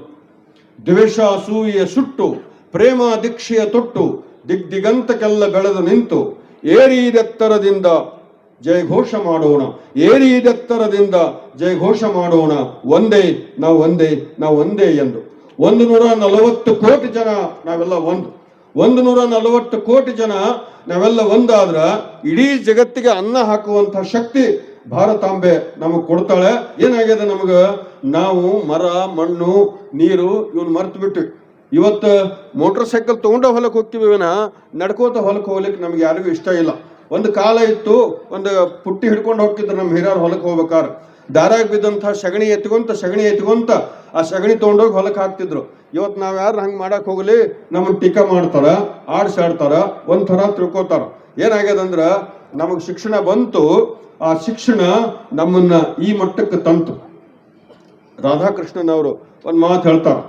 ದ್ವೇಷ ಸೂಯಿಯ ಸುಟ್ಟು, ಪ್ರೇಮ ದೀಕ್ಷೆಯ ತೊಟ್ಟು ದಿಗ್ ದಿಗಂತಕ್ಕೆಲ್ಲ ಬೆಳೆದು ನಿಂತು, ಏರಿದೆತ್ತರದಿಂದ ಜಯಘೋಷ ಮಾಡೋಣ, ಏರಿದೆತ್ತರದಿಂದ ಜಯಘೋಷ ಮಾಡೋಣ, ಒಂದೇ, ನಾವು ಒಂದೇ ನಾವು ಒಂದೇ ಎಂದು. ಒಂದು ನೂರ ನಲವತ್ತು ಕೋಟಿ ಜನ ನಾವೆಲ್ಲ ಒಂದು. ಒಂದು ನೂರ ನಲವತ್ತು ಕೋಟಿ ಜನ ನಾವೆಲ್ಲ ಒಂದಾದ್ರ, ಇಡೀ ಜಗತ್ತಿಗೆ ಅನ್ನ ಹಾಕುವಂತಹ ಶಕ್ತಿ ಭಾರತಾಂಬೆ ನಮಗ್ ಕೊಡ್ತಾಳೆ. ಏನಾಗಿದೆ ನಮಗ? ನಾವು ಮರ, ಮಣ್ಣು, ನೀರು ಇವನ್ ಮರ್ತು ಬಿಟ್ಟು. ಇವತ್ತು ಮೋಟರ್ ಸೈಕಲ್ ತಗೊಂಡ ಹೊಲಕ್ಕೆ ಹೋಗ್ತೀವಿ ವಿನ. ನಡ್ಕೋತ ಹೊಲಕ್ಕೆ ಹೋಗ್ಲಿಕ್ಕೆ ನಮ್ಗೆ ಯಾರಿಗೂ ಇಷ್ಟ ಇಲ್ಲ. ಒಂದು ಕಾಲ ಇತ್ತು, ಒಂದು ಪುಟ್ಟಿ ಹಿಡ್ಕೊಂಡು ಹೋಗ್ತಿದ್ರು ನಮ್ಮ ಹಿರಿಯರು ಹೊಲಕ್ಕೆ ಹೋಗ್ಬೇಕಾದ್ರೆ. ದಾರಾಗ ಬಿದ್ದಂಥ ಸಗಣಿ ಎತ್ಕೊಂತ ಸಗಣಿ ಎತ್ಕೊಂತ ಆ ಸಗಣಿ ತಗೊಂಡೋಗಿ ಹೊಲಕ್ಕೆ ಹಾಕ್ತಿದ್ರು. ಇವತ್ತು ನಾವು ಯಾರು ಹಂಗೆ ಮಾಡಕ್ ಹೋಗ್ಲಿ? ನಮ್ಮನ್ನು ಟೀಕಾ ಮಾಡ್ತಾರ, ಆಡ್ಸಾಡ್ತಾರ ಒಂಥರ ತಿಳ್ಕೊತಾರ. ಏನಾಗ್ಯದಂದ್ರ ನಮಗೆ ಶಿಕ್ಷಣ ಬಂತು ಆ ಶಿಕ್ಷಣ ನಮ್ಮನ್ನ ಈ ಮಟ್ಟಕ್ಕೆ ತಂತು. ರಾಧಾಕೃಷ್ಣನ್ ಅವರು ಒಂದು ಮಾತು ಹೇಳ್ತಾರೆ.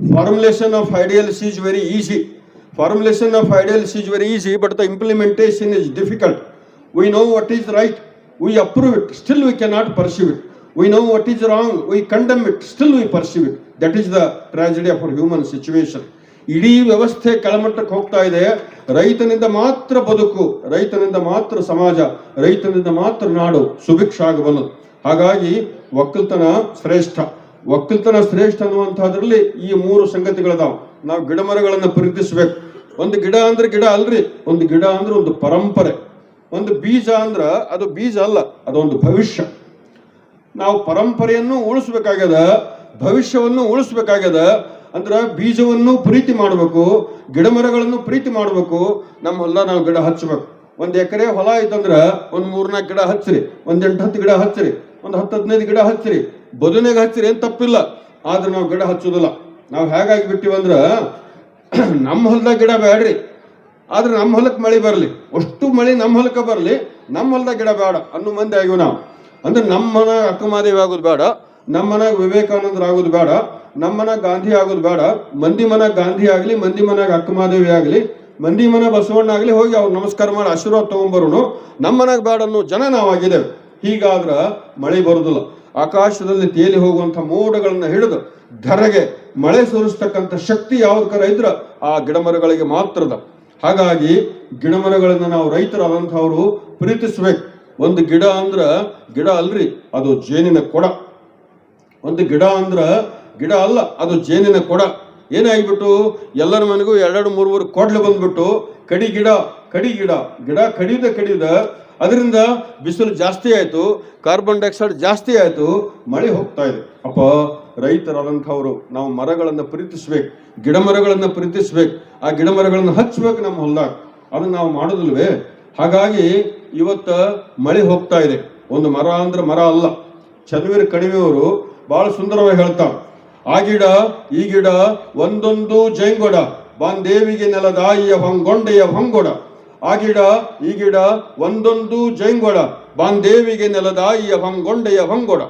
Formulation of ideals is very easy formulation of ideals is very easy but the implementation is difficult we know what is right we approve it still we cannot perceive it we know what is wrong we condemn it still we perceive it that is the tragedy of our human situation ಇಡೀ ವ್ಯವಸ್ಥೆ ಕೆಳಮಟ್ಟಕ್ಕೆ ಹೋಗ್ತಾ ಇದೆ. ರೈತನಿಂದ ಮಾತ್ರ ಬದುಕು, ರೈತನಿಂದ ಮಾತ್ರ ಸಮಾಜ, ರೈತನಿಂದ ಮಾತ್ರ ನಾಡು ಸುಭಿಕ್ಷ ಆಗಬಲ್ಲದು ಹಾಗಾಗಿ ಒಕ್ಕಲ್ತನ ಶ್ರೇಷ್ಠ ಒಕ್ಕಲ್ತನ ಶ್ರೇಷ್ಠ ಅನ್ನುವಂಥದ್ರಲ್ಲಿ ಈ ಮೂರು ಸಂಗತಿಗಳದಾವ. ನಾವು ಗಿಡ ಮರಗಳನ್ನು ಪ್ರೀತಿಸ್ಬೇಕು ಒಂದು ಗಿಡ ಅಂದ್ರೆ ಗಿಡ ಅಲ್ರಿ, ಒಂದು ಗಿಡ ಅಂದ್ರೆ ಒಂದು ಪರಂಪರೆ. ಒಂದು ಬೀಜ ಅಂದ್ರ ಅದು ಬೀಜ ಅಲ್ಲ, ಅದೊಂದು ಭವಿಷ್ಯ. ನಾವು ಪರಂಪರೆಯನ್ನು ಉಳಿಸ್ಬೇಕಾಗ್ಯದ, ಭವಿಷ್ಯವನ್ನು ಉಳಿಸ್ಬೇಕಾಗ್ಯದ ಅಂದ್ರ ಬೀಜವನ್ನು ಪ್ರೀತಿ ಮಾಡಬೇಕು ಗಿಡ ಮರಗಳನ್ನು ಪ್ರೀತಿ ಮಾಡಬೇಕು, ನಮ್ಮ ಹೊಲ ನಾವು ಗಿಡ ಹಚ್ಚಬೇಕು ಒಂದ್ ಎಕರೆ ಹೊಲ ಐತಂದ್ರೆ ಒಂದ್ ಮೂರ್ನಾಲ್ಕು ಗಿಡ ಹಚ್ಚಿರಿ ಒಂದ್ ಎಂಟು ಹತ್ತು ಗಿಡ ಹಚ್ಚಿರಿ ಒಂದ್ ಹತ್ತು ಹದಿನೈದು ಗಿಡ ಹಚ್ಚಿರಿ ಬದುನೆಗೆ ಹಚ್ಚಿರಿ ಏನ್ ತಪ್ಪಿಲ್ಲ. ಆದ್ರೆ ನಾವು ಗಿಡ ಹಚ್ಚೋದಿಲ್ಲ. ನಾವು ಹೇಗಾಗಿ ಬಿಟ್ಟಿವಂದ್ರ [CLEARS THROAT] ನಮ್ಮ ಹೊಲದಾಗ ಗಿಡ ಬೇಡ್ರಿ ಆದ್ರೆ ನಮ್ಮ ಹೊಲಕ್ಕೆ ಮಳೆ ಬರಲಿ. ಅಷ್ಟು ಮಳೆ ನಮ್ಮ ಹೊಲಕ್ಕೆ ಬರಲಿ, ನಮ್ಮ ಹೊಲದಾಗ ಗಿಡ ಬೇಡ ಅನ್ನೋ ಮಂದಿ ಆಗಿವ್ ನಾವು. ಅಂದ್ರೆ ನಮ್ಮ ಮನ ಅಕ್ಕಮಾದೇವಿ ಆಗೋದು ಬೇಡ ನಮ್ಮ ಮನಾಗ ವಿವೇಕಾನಂದ್ರ ಆಗೋದು ಬೇಡ ನಮ್ಮ ಮನಾಗ ಗಾಂಧಿ ಆಗೋದು ಬೇಡ ಮಂದಿ ಮನಾಗ ಗಾಂಧಿ ಆಗಲಿ ಮಂದಿ ಮನಾಗ ಅಕ್ಕಮಾದೇವಿ ಆಗಲಿ ಮಂದಿ ಮನ ಬಸವಣ್ಣ ಆಗಲಿ ಹೋಗಿ ಅವ್ರು ನಮಸ್ಕಾರ ಮಾಡಿ ಆಶೀರ್ವಾದ ತಗೊಂಬರೋನು ನಮ್ಮ ಮನಾಗ ಬೇಡ ಅನ್ನೋ ಜನ ನಾವಾಗಿದ್ದೇವೆ. ಹೀಗಾದ್ರೆ ಮಳೆ ಬರುದಿಲ್ಲ. ಆಕಾಶದಲ್ಲಿ ತೇಲಿ ಹೋಗುವಂತ ಮೋಡಗಳನ್ನು ಹಿಡಿದು ಧರೆಗೆ ಮಳೆ ಸುರಿಸ್ತಕ್ಕಂಥ ಶಕ್ತಿ ಯಾವ್ದಕರ ಇದ್ರ ಆ ಗಿಡಮರಗಳಿಗೆ ಮಾತ್ರದ. ಹಾಗಾಗಿ ಗಿಡಮರಗಳನ್ನು ನಾವು ರೈತರಾದಂಥವ್ರು ಪ್ರೀತಿಸ್ಬೇಕು. ಒಂದು ಗಿಡ ಅಂದ್ರ ಗಿಡ ಅಲ್ರಿ, ಅದು ಜೇನಿನ ಕೊಡ. ಒಂದು ಗಿಡ ಅಂದ್ರ ಗಿಡ ಅಲ್ಲ, ಅದು ಜೇನಿನ ಕೊಡ. ಏನಾಗ್ಬಿಟ್ಟು? ಎಲ್ಲರ ಮನೆಗೂ ಎರಡೆರಡು ಮೂರು ಮೂರು ಕೊಡ್ಲು ಬಂದ್ಬಿಟ್ಟು, ಕಡಿ ಗಿಡ ಕಡಿ ಗಿಡ. ಗಿಡ ಕಡಿದ ಕಡಿದ ಅದರಿಂದ ಬಿಸಿಲು ಜಾಸ್ತಿ ಆಯಿತು, ಕಾರ್ಬನ್ ಡೈಆಕ್ಸೈಡ್ ಜಾಸ್ತಿ ಆಯಿತು, ಮಳೆ ಹೋಗ್ತಾ ಇದೆ. ಅಪ್ಪ, ರೈತರಾದಂಥವ್ರು, ನಾವು ಮರಗಳನ್ನು ಪ್ರೀತಿಸ್ಬೇಕು, ಗಿಡ ಮರಗಳನ್ನು ಪ್ರೀತಿಸ್ಬೇಕು, ಆ ಗಿಡ ಮರಗಳನ್ನು ಹಚ್ಬೇಕು ನಮ್ಮ ಹೊಲ್ದಾಗ. ಅದನ್ನ ನಾವು ಮಾಡೋದಿಲ್ವೇ? ಹಾಗಾಗಿ ಇವತ್ತು ಮಳೆ ಹೋಗ್ತಾ ಇದೆ. ಒಂದು ಮರ ಅಂದ್ರೆ ಮರ ಅಲ್ಲ. ಚನ್ವೀರ್ ಕಣಿವೆಯವರು ಬಹಳ ಸುಂದರವಾಗಿ ಹೇಳ್ತಾರೆ ಆ ಗಿಡ, ಈ ಗಿಡ ಒಂದೊಂದು ಜೈಂಗೊಡ, ಬಾಂದೇವಿಗೆ ನೆಲದಾಯಿಯ ಹೊಂಗೊಂಡೆಯ ಹೊಂಗೊಡ. ಆ ಗಿಡ, ಈ ಗಿಡ ಒಂದೊಂದು ಜೈಂಗೊಡ ಬಾಂದೇವಿಗೆ ನೆಲದಾಯಿಯ ಹೊಂಗೊಂಡೆಯ ಹೊಂಗೊಡ.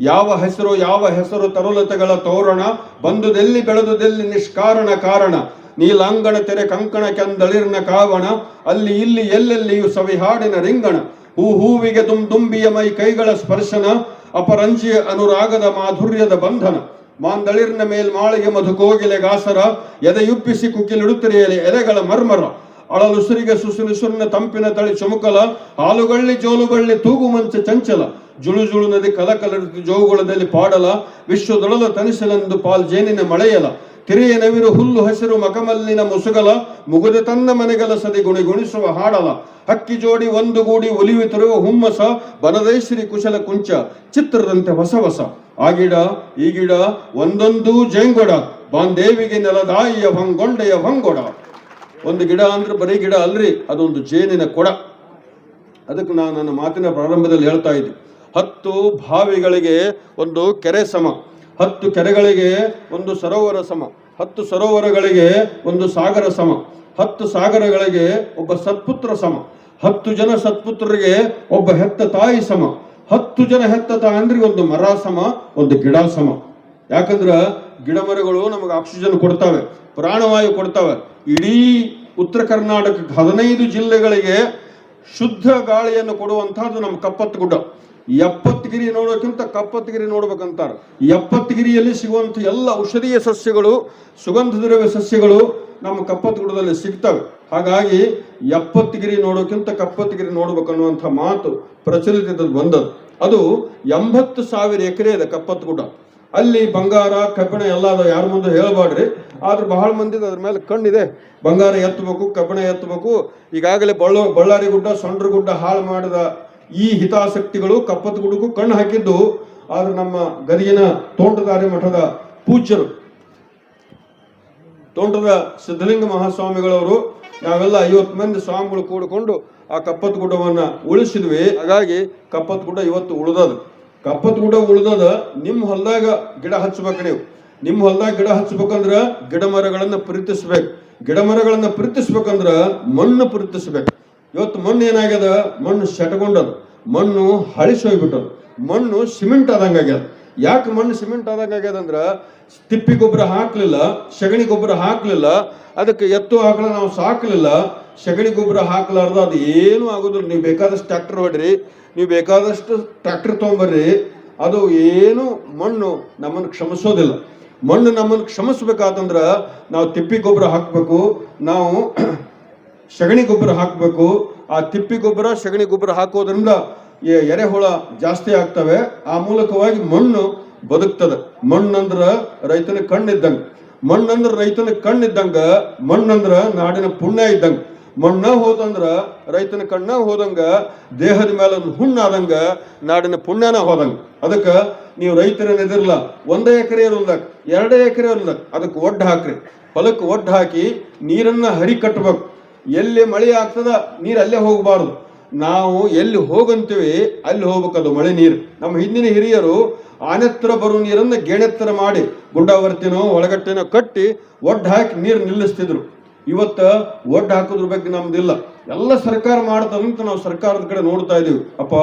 ಯಾವ ಹೆಸರು ಯಾವ ಹೆಸರು ತರುಲತೆಗಳ ತೋರಣ, ಬಂದುದೆಲ್ಲಿ ಬೆಳೆದುದೆಲ್ಲಿ ನಿಷ್ಕಾರಣ ಕಾರಣ. ನೀಲಾಂಗಣ ತೆರೆ ಕಂಕಣ ಕೆಂದಳಿರ್ನ ಕಾವಣ, ಅಲ್ಲಿ ಇಲ್ಲಿ ಎಲ್ಲೆಲ್ಲಿಯೂ ಸವಿಹಾಡಿನ ರಿಂಗಣ. ಹೂ ಹೂವಿಗೆ ದುಮ್ ದುಂಬಿಯ ಮೈ ಕೈಗಳ ಸ್ಪರ್ಶನ ಅಪರಂಜಿಯ ಅನುರಾಗದ ಮಾಧುರ್ಯದ ಬಂಧನ. ಮಾಂದಳಿರ್ನ ಮೇಲ್ಮಾಳಿಗೆ ಮಧುಕೋಗಿಲೆ ಗಾಸರ ಎದೆಯುಪ್ಪಿಸಿ ಕುಕ್ಕಿಲಿಡುತ್ತಿರೆಯಲೆ ಎಲೆಗಳ ಮರ್ಮರ. ಅಳಲುಸುರಿಗೆ ಸುಸುಲುಸುರಿನ ತಂಪಿನ ತಳಿ ಚುಮುಕಲ, ಹಾಲುಗಳ್ಳಿ ಜೋಲುಗಳ್ಳಿ ತೂಗು ಮಂಚ ಚಂಚಲ. ಜುಳು ಜುಳು ನದಿ ಕಲಕಲ ಜೋಗುಳದಲ್ಲಿ ಪಾಡಲ, ವಿಶ್ವದೊಳಲ ತನಿಸಲೆಂದು ಪಾಲ್ ಜೇನಿನ ಮಳೆಯಲ. ತಿರೆಯ ನವಿರು ಹುಲ್ಲು ಹಸಿರು ಮಕಮಲ್ಲಿನ ಮುಸುಗಲ, ಮುಗುದೆ ತನ್ನ ಮನೆಗಲ ಸದಿ ಗುಣಿ ಗುಣಿಸುವ ಹಾಡಲ. ಹಕ್ಕಿ ಜೋಡಿ ಒಂದು ಗೂಡಿ ಒಲಿಯುತ್ತಿರುವ ಹುಮ್ಮಸ ಬನದೇಶ್ವರಿ ಕುಶಲ ಕುಂಚ, ಚಿತ್ರದಂತೆ ಹೊಸ ಹೊಸ ಆ ಗಿಡ, ಈ ಗಿಡ, ಒಂದೊಂದು ಜೇಂಗೊಡ ಬಾಂದೇವಿಗೆ ನೆಲದಾಯಿಯ ಭಂಗೊಂಡೆಯ ಭಂಗೊಡ ಒಂದು ಗಿಡ ಅಂದ್ರೆ ಬರೀ ಗಿಡ ಅಲ್ರಿ, ಅದೊಂದು ಜೇನಿನ ಕೊಡ. ಅದಕ್ಕೆ ನಾನು ನನ್ನ ಮಾತಿನ ಪ್ರಾರಂಭದಲ್ಲಿ ಹೇಳ್ತಾ ಇದ್ದೆ. ಹತ್ತು ಬಾವಿಗಳಿಗೆ ಒಂದು ಕೆರೆ ಸಮ. ಹತ್ತು ಕೆರೆಗಳಿಗೆ ಒಂದು ಸರೋವರ ಸಮ. ಹತ್ತು ಸರೋವರಗಳಿಗೆ ಒಂದು ಸಾಗರ ಸಮ. ಹತ್ತು ಸಾಗರಗಳಿಗೆ ಒಬ್ಬ ಸತ್ಪುತ್ರ ಸಮ. ಹತ್ತು ಜನ ಸತ್ಪುತ್ರರಿಗೆ ಒಬ್ಬ ಹೆತ್ತ ತಾಯಿ ಸಮ. ಹತ್ತು ಜನ ಹೆತ್ತ ತಾಯಂದ್ರಿಗೆ ಒಂದು ಮರ ಸಮ, ಒಂದು ಗಿಡ ಸಮ. ಯಾಕಂದ್ರ ಗಿಡ ಮರಗಳು ನಮಗೆ ಆಕ್ಸಿಜನ್ ಕೊಡ್ತಾವೆ, ಪ್ರಾಣವಾಯು ಕೊಡ್ತಾವೆ. ಇಡೀ ಉತ್ತರ ಕರ್ನಾಟಕ ಹದಿನೈದು ಜಿಲ್ಲೆಗಳಿಗೆ ಶುದ್ಧ ಗಾಳಿಯನ್ನು ಕೊಡುವಂತಹದ್ದು ನಮ್ಮ ಕಪ್ಪತ್ತು ಗುಡ್ಡ ಎಪ್ಪತ್ತಗಿರಿ ನೋಡೋಕ್ಕಿಂತ ಕಪ್ಪತ್ತಗಿರಿ ನೋಡ್ಬೇಕಂತಾರೆ. ಎಪ್ಪತ್ತಗಿರಿಯಲ್ಲಿ ಸಿಗುವಂತ ಎಲ್ಲ ಔಷಧೀಯ ಸಸ್ಯಗಳು, ಸುಗಂಧ ದ್ರವ್ಯ ಸಸ್ಯಗಳು ನಮ್ಮ ಕಪ್ಪತ್ತು ಗುಡದಲ್ಲಿ ಸಿಗ್ತವೆ. ಹಾಗಾಗಿ ಎಪ್ಪತ್ತು ಗಿರಿ ನೋಡೋಕ್ಕಿಂತ ಕಪ್ಪತ್ತಗಿರಿ ನೋಡ್ಬೇಕನ್ನುವಂಥ ಮಾತು ಪ್ರಚಲಿತ ಬಂದದ್ದು. ಅದು ಎಂಬತ್ತು ಸಾವಿರ ಎಕರೆ ಇದೆ ಕಪ್ಪತ್ತು ಗುಡ್ಡ. ಅಲ್ಲಿ ಬಂಗಾರ, ಕಬ್ಬಿಣ ಎಲ್ಲ ಅದ ಯಾರ ಮುಂದೆ ಹೇಳಬಾಡ್ರಿ ಆದ್ರೆ ಬಹಳ ಮಂದಿ ಅದ್ರ ಮೇಲೆ ಕಣ್ಣಿದೆ. ಬಂಗಾರ ಎತ್ತಬೇಕು, ಕಬ್ಬಿಣ ಎತ್ತಬೇಕು. ಈಗಾಗಲೇ ಬಳ್ಳ ಬಳ್ಳಾರಿ ಗುಡ್ಡ, ಸೊಂಡ್ರ ಗುಡ್ಡ ಹಾಳು ಮಾಡಿದ ಈ ಹಿತಾಸಕ್ತಿಗಳು ಕಪ್ಪತ್ತು ಗುಡುಕು ಕಣ್ಣು ಹಾಕಿದ್ದು ಆದ್ರೆ ನಮ್ಮ ಗದಿಗಿನ ತೋಂಟದಾರಿ ಮಠದ ಪೂಜ್ಯರು. ತೋಂಟದ ಸಿದ್ಧಲಿಂಗ ಮಹಾಸ್ವಾಮಿಗಳವರು ನಾವೆಲ್ಲ ಐವತ್ತು ಮಂದಿ ಸ್ವಾಮಿಗಳು ಕೂಡಿಕೊಂಡು ಆ ಕಪ್ಪತ್ ಗುಡ್ಡವನ್ನ ಉಳಿಸಿದ್ವಿ. ಹಾಗಾಗಿ ಕಪ್ಪತ್ ಗುಡ್ಡ ಇವತ್ತು ಉಳಿದದ ಕಪ್ಪತ್ ಗುಡ್ಡ ಉಳಿದದ ನಿಮ್ಮ ಹೊಲದಾಗ ಗಿಡ ಹಚ್ಚಬೇಕು ನೀವು. ನಿಮ್ಮ ಹೊಲದಾಗ ಗಿಡ ಹಚ್ಬೇಕಂದ್ರ ಗಿಡ ಮರಗಳನ್ನ ಪ್ರೀತಿಸ್ಬೇಕು. ಗಿಡ ಮರಗಳನ್ನ ಪ್ರೀತಿಸ್ಬೇಕಂದ್ರ ಮಣ್ಣು ಪ್ರೀತಿಸ್ಬೇಕು. ಇವತ್ತು ಮಣ್ಣು ಏನಾಗ್ಯದ? ಮಣ್ಣು ಸೆಟಗೊಂಡದ ಮಣ್ಣು ಹಳಿಸೋಗ್ಬಿಟ್ಟದು ಮಣ್ಣು ಸಿಮೆಂಟ್ ಆದಂಗೆ ಆಗ್ಯದ. ಯಾಕೆ ಮಣ್ಣು ಸಿಮೆಂಟ್ ಆದಂಗೆ ಆಗ್ಯದ ಅಂದ್ರೆ, ತಿಪ್ಪಿ ಗೊಬ್ಬರ ಹಾಕ್ಲಿಲ್ಲ, ಸಗಣಿ ಗೊಬ್ಬರ ಹಾಕ್ಲಿಲ್ಲ, ಅದಕ್ಕೆ ಎತ್ತು ಆಕಳ ನಾವು ಸಾಕಲಿಲ್ಲ. ಸಗಣಿ ಗೊಬ್ಬರ ಹಾಕ್ಲಾರ್ದ ಅದು ಏನೂ ಆಗೋದಿಲ್ಲ. ನೀವು ಬೇಕಾದಷ್ಟು ಟ್ರ್ಯಾಕ್ಟರ್ ಹೊಡ್ರಿ, ನೀವು ಬೇಕಾದಷ್ಟು ಟ್ರ್ಯಾಕ್ಟರ್ ತೊಗೊಂಬರ್ರಿ, ಅದು ಏನು ಮಣ್ಣು ನಮ್ಮನ್ನು ಕ್ಷಮಿಸೋದಿಲ್ಲ. ಮಣ್ಣು ನಮ್ಮನ್ನು ಕ್ಷಮಿಸ್ಬೇಕಾದಂದ್ರ ನಾವು ತಿಪ್ಪಿ ಗೊಬ್ಬರ ಹಾಕಬೇಕು, ನಾವು ಸಗಣಿ ಗೊಬ್ಬರ ಹಾಕಬೇಕು. ಆ ತಿಪ್ಪಿ ಗೊಬ್ಬರ ಸಗಣಿ ಗೊಬ್ಬರ ಹಾಕೋದ್ರಿಂದ ಎರೆಹುಳ ಜಾಸ್ತಿ ಆಗ್ತವೆ. ಆ ಮೂಲಕವಾಗಿ ಮಣ್ಣು ಬದುಕ್ತದೆ. ಮಣ್ಣಂದ್ರ ರೈತನ ಕಣ್ಣಿದ್ದಂಗೆ. ಮಣ್ಣಂದ್ರ ರೈತನ ಕಣ್ಣಿದ್ದಂಗ, ಮಣ್ಣಂದ್ರ ನಾಡಿನ ಪುಣ್ಯ ಇದ್ದಂಗೆ. ಮಣ್ಣ ಹೋದಂದ್ರ ರೈತನ ಕಣ್ಣ ಹೋದಂಗ, ದೇಹದ ಮೇಲೆ ಹುಣ್ಣಾದಂಗ, ನಾಡಿನ ಪುಣ್ಯನ ಹೋದಂಗ. ಅದಕ್ಕೆ ನೀವು ರೈತರ ಎದಿರ್ಲ ಒಂದೇ ಎಕರೆ ಇರೋಲ್ದಾಗ ಎರಡೇ ಎಕರೆ ಇರೋಲ್ದಾಗ ಅದಕ್ಕೆ ಒಡ್ಡು ಹಾಕ್ರಿ. ಹೊಲಕ್ಕೆ ಒಡ್ಡು ಹಾಕಿ ನೀರನ್ನ ಹರಿ ಕಟ್ಟಬೇಕು ಎಲ್ಲಿ ಮಳೆ ಆಗ್ತದ, ನೀರು ಅಲ್ಲೇ ಹೋಗಬಾರ್ದು. ನಾವು ಎಲ್ಲಿ ಹೋಗಂತೀವಿ, ಅಲ್ಲಿ ಹೋಗ್ಬೇಕದು ಮಳೆ ನೀರು. ನಮ್ಮ ಹಿಂದಿನ ಹಿರಿಯರು ಆನೆತ್ರ ಬರೋ ನೀರನ್ನ ಗೇಣೆತ್ತರ ಮಾಡಿ ಗುಂಡಾವರ್ತಿನೋ ಒಳಗಟ್ಟೆನೋ ಕಟ್ಟಿ ಒಡ್ಡ ಹಾಕಿ ನೀರು ನಿಲ್ಲಿಸ್ತಿದ್ರು. ಇವತ್ತ ಒಡ್ಡು ಹಾಕೋದ್ರ ಬಗ್ಗೆ ನಮ್ದಿಲ್ಲ. ಎಲ್ಲ ಸರ್ಕಾರ ಮಾಡ್ತದಂತ ನಾವು ಸರ್ಕಾರದ ಕಡೆ ನೋಡ್ತಾ ಇದೀವಿ. ಅಪ್ಪ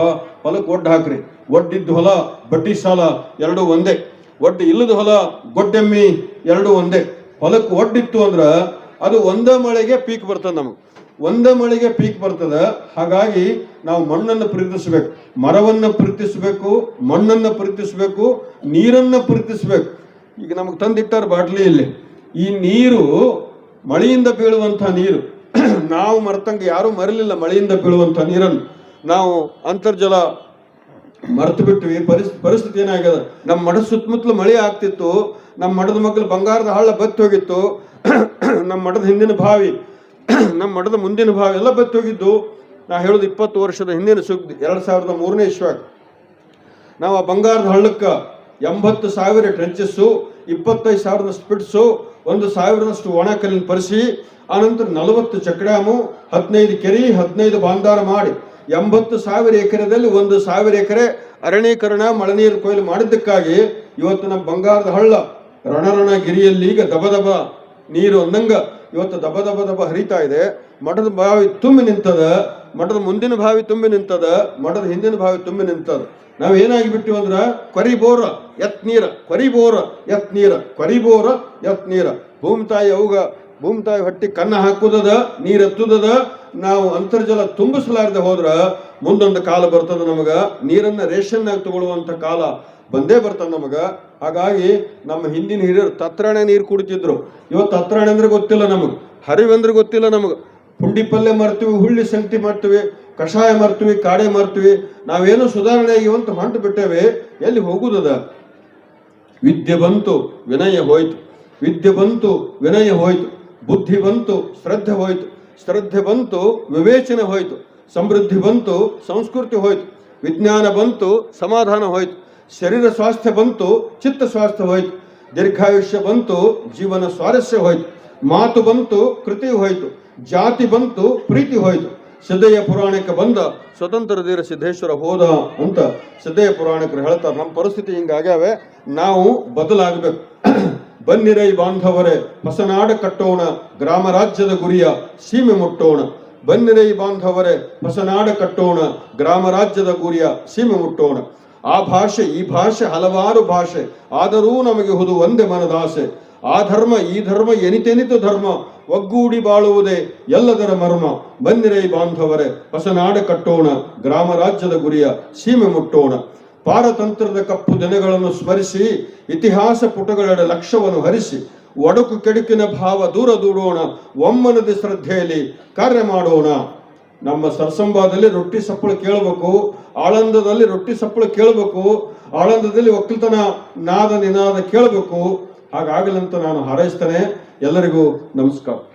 ಹೊಲಕ್ಕೆ ಒಡ್ಡು ಹಾಕ್ರಿ. ಒಡ್ಡಿದ್ದ ಹೊಲ, ಬಡ್ಡಿ ಸಾಲ ಎರಡು ಒಂದೇ. ಒಡ್ಡು ಇಲ್ಲದ ಹೊಲ, ಗೊಡ್ಡೆಮ್ಮಿ ಎರಡು ಒಂದೇ. ಹೊಲಕ್ಕೆ ಒಡ್ಡಿತ್ತು ಅಂದ್ರ ಅದು ಒಂದೇ ಮಳೆಗೆ ಪೀಕ್ ಬರ್ತದೆ ನಮಗೆ. ಒಂದೇ ಮಳೆಗೆ ಪೀಕ್ ಬರ್ತದೆ, ಹಾಗಾಗಿ ನಾವು ಮಣ್ಣನ್ನು ಪ್ರೀತಿಸ್ಬೇಕು. ಮರವನ್ನು ಪ್ರೀತಿಸ್ಬೇಕು, ಮಣ್ಣನ್ನು ಪ್ರೀತಿಸ್ಬೇಕು, ನೀರನ್ನು ಪ್ರೀತಿಸ್ಬೇಕು. ಈಗ ನಮಗೆ ತಂದಿಟ್ಟಾರ ಬಾಟ್ಲಿ ಇಲ್ಲಿ ಈ ನೀರು ಮಳೆಯಿಂದ ಬೀಳುವಂಥ ನೀರು. [CLEARS THROAT] ನಾವು ಮರ್ತಂಗೆ ಯಾರೂ ಮರಲಿಲ್ಲ ಮಳೆಯಿಂದ ಬೀಳುವಂಥ ನೀರನ್ನು. ನಾವು ಅಂತರ್ಜಲ ಮರೆತು ಬಿಟ್ವಿ. ಪರಿಸ್ಥಿತಿ ಪರಿಸ್ಥಿತಿ ಏನಾಗ್ಯದ? ನಮ್ಮ ಮಠದ ಸುತ್ತಮುತ್ತಲು ಮಳೆ ಆಗ್ತಿತ್ತು. ನಮ್ಮ ಮಠದ ಮಕ್ಕಳು ಬಂಗಾರದ ಹಳ್ಳ ಬತ್ತಿ ಹೋಗಿತ್ತು. ನಮ್ಮ ಮಠದ ಹಿಂದಿನ ಬಾವಿ, ನಮ್ಮ ಮಠದ ಮುಂದಿನ ಭಾವಿ ಎಲ್ಲ ಬತ್ತಿ ಹೋಗಿದ್ದು. ನಾ ಹೇಳೋದು ಇಪ್ಪತ್ತು ವರ್ಷದ ಹಿಂದಿನ ಸುದ್ದಿ ಎರಡು ಸಾವಿರದ ಮೂರನೇ ಇಶ್ವಾಗ ನಾವು ಆ ಬಂಗಾರದ ಹಳ್ಳಕ್ಕೆ ಎಂಬತ್ತು ಸಾವಿರ ಟ್ರೆಂಚಸ್ಸು ಇಪ್ಪತ್ತೈದು ಸಾವಿರದ ಸ್ಪಿಟ್ಸು ಒಂದು ಸಾವಿರದಷ್ಟು ಒಣ ಕಲ್ಲಿನ ಪರಿಸಿ, ಆನಂತರ ನಲವತ್ತು ಚಕ್ರಾಮು, ಹದಿನೈದು ಕೆರೆ, ಹದಿನೈದು ಬಾಂಧಾರ ಮಾಡಿ, ಎಂಬತ್ತು ಸಾವಿರ ಎಕರೆದಲ್ಲಿ ಒಂದು ಸಾವಿರ ಎಕರೆ ಅರಣ್ಯೀಕರಣ ಮಳೆನೀರು ಕೊಯ್ಲು ಮಾಡಿದ್ದಕ್ಕಾಗಿ ಇವತ್ತು ನಮ್ಮ ಬಂಗಾರದ ಹಳ್ಳ ರಣರಣ ಗಿರಿಯಲ್ಲಿ ಈಗ ದಬ ದಬ ನೀರು ಅಂದಂಗ ಇವತ್ತು ದಬ ದಬ ದಬ ಹರಿತಾ ಇದೆ. ಮಠದ ಬಾವಿ ತುಂಬಿ ನಿಂತದ, ಮಠದ ಮುಂದಿನ ಬಾವಿ ತುಂಬಿ ನಿಂತದ, ಮಠದ ಹಿಂದಿನ ಬಾವಿ ತುಂಬಿ ನಿಂತದ. ನಾವ್ ಏನಾಗಿ ಬಿಟ್ಟಿವಿ ಅಂದ್ರ ಕೊರಿ ಬೋರ ಎತ್ ನೀರ ಕೊರಿ ಬೋರ ಎತ್ ನೀರ ಕೊರಿ ಬೋರ ಎತ್ ನೀರ. ಭೂಮಿ ತಾಯಿ ಅವುಗ, ಭೂಮಿ ತಾಯಿ ಹೊಟ್ಟಿ ಕನ್ನ ಹಾಕುದದ, ನೀರ್ ಎತ್ತುದದ, ನಾವು ಅಂತರ್ಜಲ ತುಂಬಿಸಲಾರದೆ ಹೋದ್ರ ಮುಂದೊಂದು ಕಾಲ ಬರ್ತದ ನಮಗ. ನೀರನ್ನ ರೇಷನ್ ಆಗಿ ತಗೊಳ್ಳುವಂತ ಕಾಲ ಬಂದೇ ಬರ್ತಾನೆ ನಮಗೆ. ಹಾಗಾಗಿ ನಮ್ಮ ಹಿಂದಿನ ಹಿರಿಯರು ತತ್ರಾಣೆ ನೀರು ಕುಡಿತಿದ್ರು. ಇವತ್ತು ತತ್ರಾಣೆ ಅಂದ್ರೆ ಗೊತ್ತಿಲ್ಲ ನಮಗೆ. ಹರಿವಂದ್ರೆ ಗೊತ್ತಿಲ್ಲ ನಮಗೆ. ಪುಂಡಿ ಪಲ್ಯ ಮಾಡ್ತೀವಿ ಹುಳ್ಳಿ ಸಂಗತಿ ಮಾಡ್ತೀವಿ ಕಷಾಯ ಮಾಡ್ತೀವಿ ಕಾಡೆ ಮಾಡ್ತೀವಿ ನಾವೇನು ಸುಧಾರಣೆ ಇವಂತ ಹೊಂಟು ಬಿಟ್ಟೇವೆ. ಎಲ್ಲಿ ಹೋಗುದದ ವಿದ್ಯೆ ಬಂತು, ವಿನಯ ಹೋಯ್ತು. ವಿದ್ಯೆ ಬಂತು, ವಿನಯ ಹೋಯ್ತು. ಬುದ್ಧಿ ಬಂತು, ಶ್ರದ್ಧೆ ಹೋಯ್ತು. ಶ್ರದ್ಧೆ ಬಂತು, ವಿವೇಚನೆ ಹೋಯ್ತು. ಸಮೃದ್ಧಿ ಬಂತು, ಸಂಸ್ಕೃತಿ ಹೋಯ್ತು. ವಿಜ್ಞಾನ ಬಂತು, ಸಮಾಧಾನ ಹೋಯ್ತು. ಶರೀರ ಸ್ವಾಸ್ಥ್ಯ ಬಂತು, ಚಿತ್ತ ಸ್ವಾಸ್ಥ್ಯ ಹೋಯ್ತು. ದೀರ್ಘಾಯುಷ್ಯ ಬಂತು, ಜೀವನ ಸ್ವಾರಸ್ಯ ಹೋಯ್ತು. ಮಾತು ಬಂತು, ಕೃತಿ ಹೋಯ್ತು. ಜಾತಿ ಬಂತು, ಪ್ರೀತಿ ಹೋಯ್ತು. ಸಿದ್ದಯ್ಯ ಪುರಾಣಕ್ಕೆ ಬಂದ, ಸ್ವತಂತ್ರ ಧೀರ ಸಿದ್ದೇಶ್ವರ ಹೋದ ಅಂತ ಸಿದ್ದಯ್ಯ ಪುರಾಣಿಕರು ಹೇಳ್ತಾರೆ. ನಮ್ಮ ಪರಿಸ್ಥಿತಿ ಹಿಂಗಾಗ್ಯಾವೆ ನಾವು ಬದಲಾಗಬೇಕು. [CLEARS THROAT] ಬನ್ನಿರೈ ಬಾಂಧವರೇ ಹೊಸನಾಡ ಕಟ್ಟೋಣ, ಗ್ರಾಮ ರಾಜ್ಯದ ಗುರಿಯ ಸೀಮೆ ಮುಟ್ಟೋಣ. ಬನ್ನಿರೈ ಬಾಂಧವರೇ ಹೊಸನಾಡ ಕಟ್ಟೋಣ, ಗ್ರಾಮ ರಾಜ್ಯದ ಗುರಿಯ ಸೀಮೆ ಮುಟ್ಟೋಣ. ಆ ಭಾಷೆ, ಈ ಭಾಷೆ ಹಲವಾರು ಭಾಷೆ. ಆದರೂ ನಮಗೆ ಹುದು ಒಂದೇ ಮನದಾಸೆ. ಆ ಧರ್ಮ, ಈ ಧರ್ಮ ಎನಿತೆನಿತು ಧರ್ಮ. ಒಗ್ಗೂಡಿ ಬಾಳುವುದೇ ಎಲ್ಲದರ ಮರ್ಮ. ಬಂದಿರೈ ಬಾಂಧವರೇ, ಹೊಸನಾಡ ಕಟ್ಟೋಣ, ಗ್ರಾಮ ರಾಜ್ಯದ ಗುರಿಯ ಸೀಮೆ ಮುಟ್ಟೋಣ. ಪಾರತಂತ್ರದ ಕಪ್ಪು ದಿನಗಳನ್ನು ಸ್ಮರಿಸಿ, ಇತಿಹಾಸ ಪುಟಗಳೆಡೆ ಲಕ್ಷ್ಯವನ್ನು ಹರಿಸಿ, ಒಡಕು ಕೆಡುಕಿನ ಭಾವ ದೂರ ದೂಡೋಣ, ಒಮ್ಮನದ ಶ್ರದ್ಧೆಯಲ್ಲಿ ಕಾರ್ಯ ಮಾಡೋಣ. ನಮ್ಮ ಸರ್ಸಂಬಾದಲ್ಲಿ ರೊಟ್ಟಿ ಸಪ್ಪಳ ಕೇಳಬೇಕು, ಆಳಂದದಲ್ಲಿ ರೊಟ್ಟಿ ಸಪ್ಪಳ ಕೇಳಬೇಕು, ಆಳಂದದಲ್ಲಿ ಒಕ್ಕಲ್ತನ, ನಾದ ನಿನಾದ ಕೇಳಬೇಕು. ಹಾಗಾಗಲಂತ ನಾನು ಹಾರೈಸ್ತೇನೆ. ಎಲ್ಲರಿಗೂ ನಮಸ್ಕಾರ.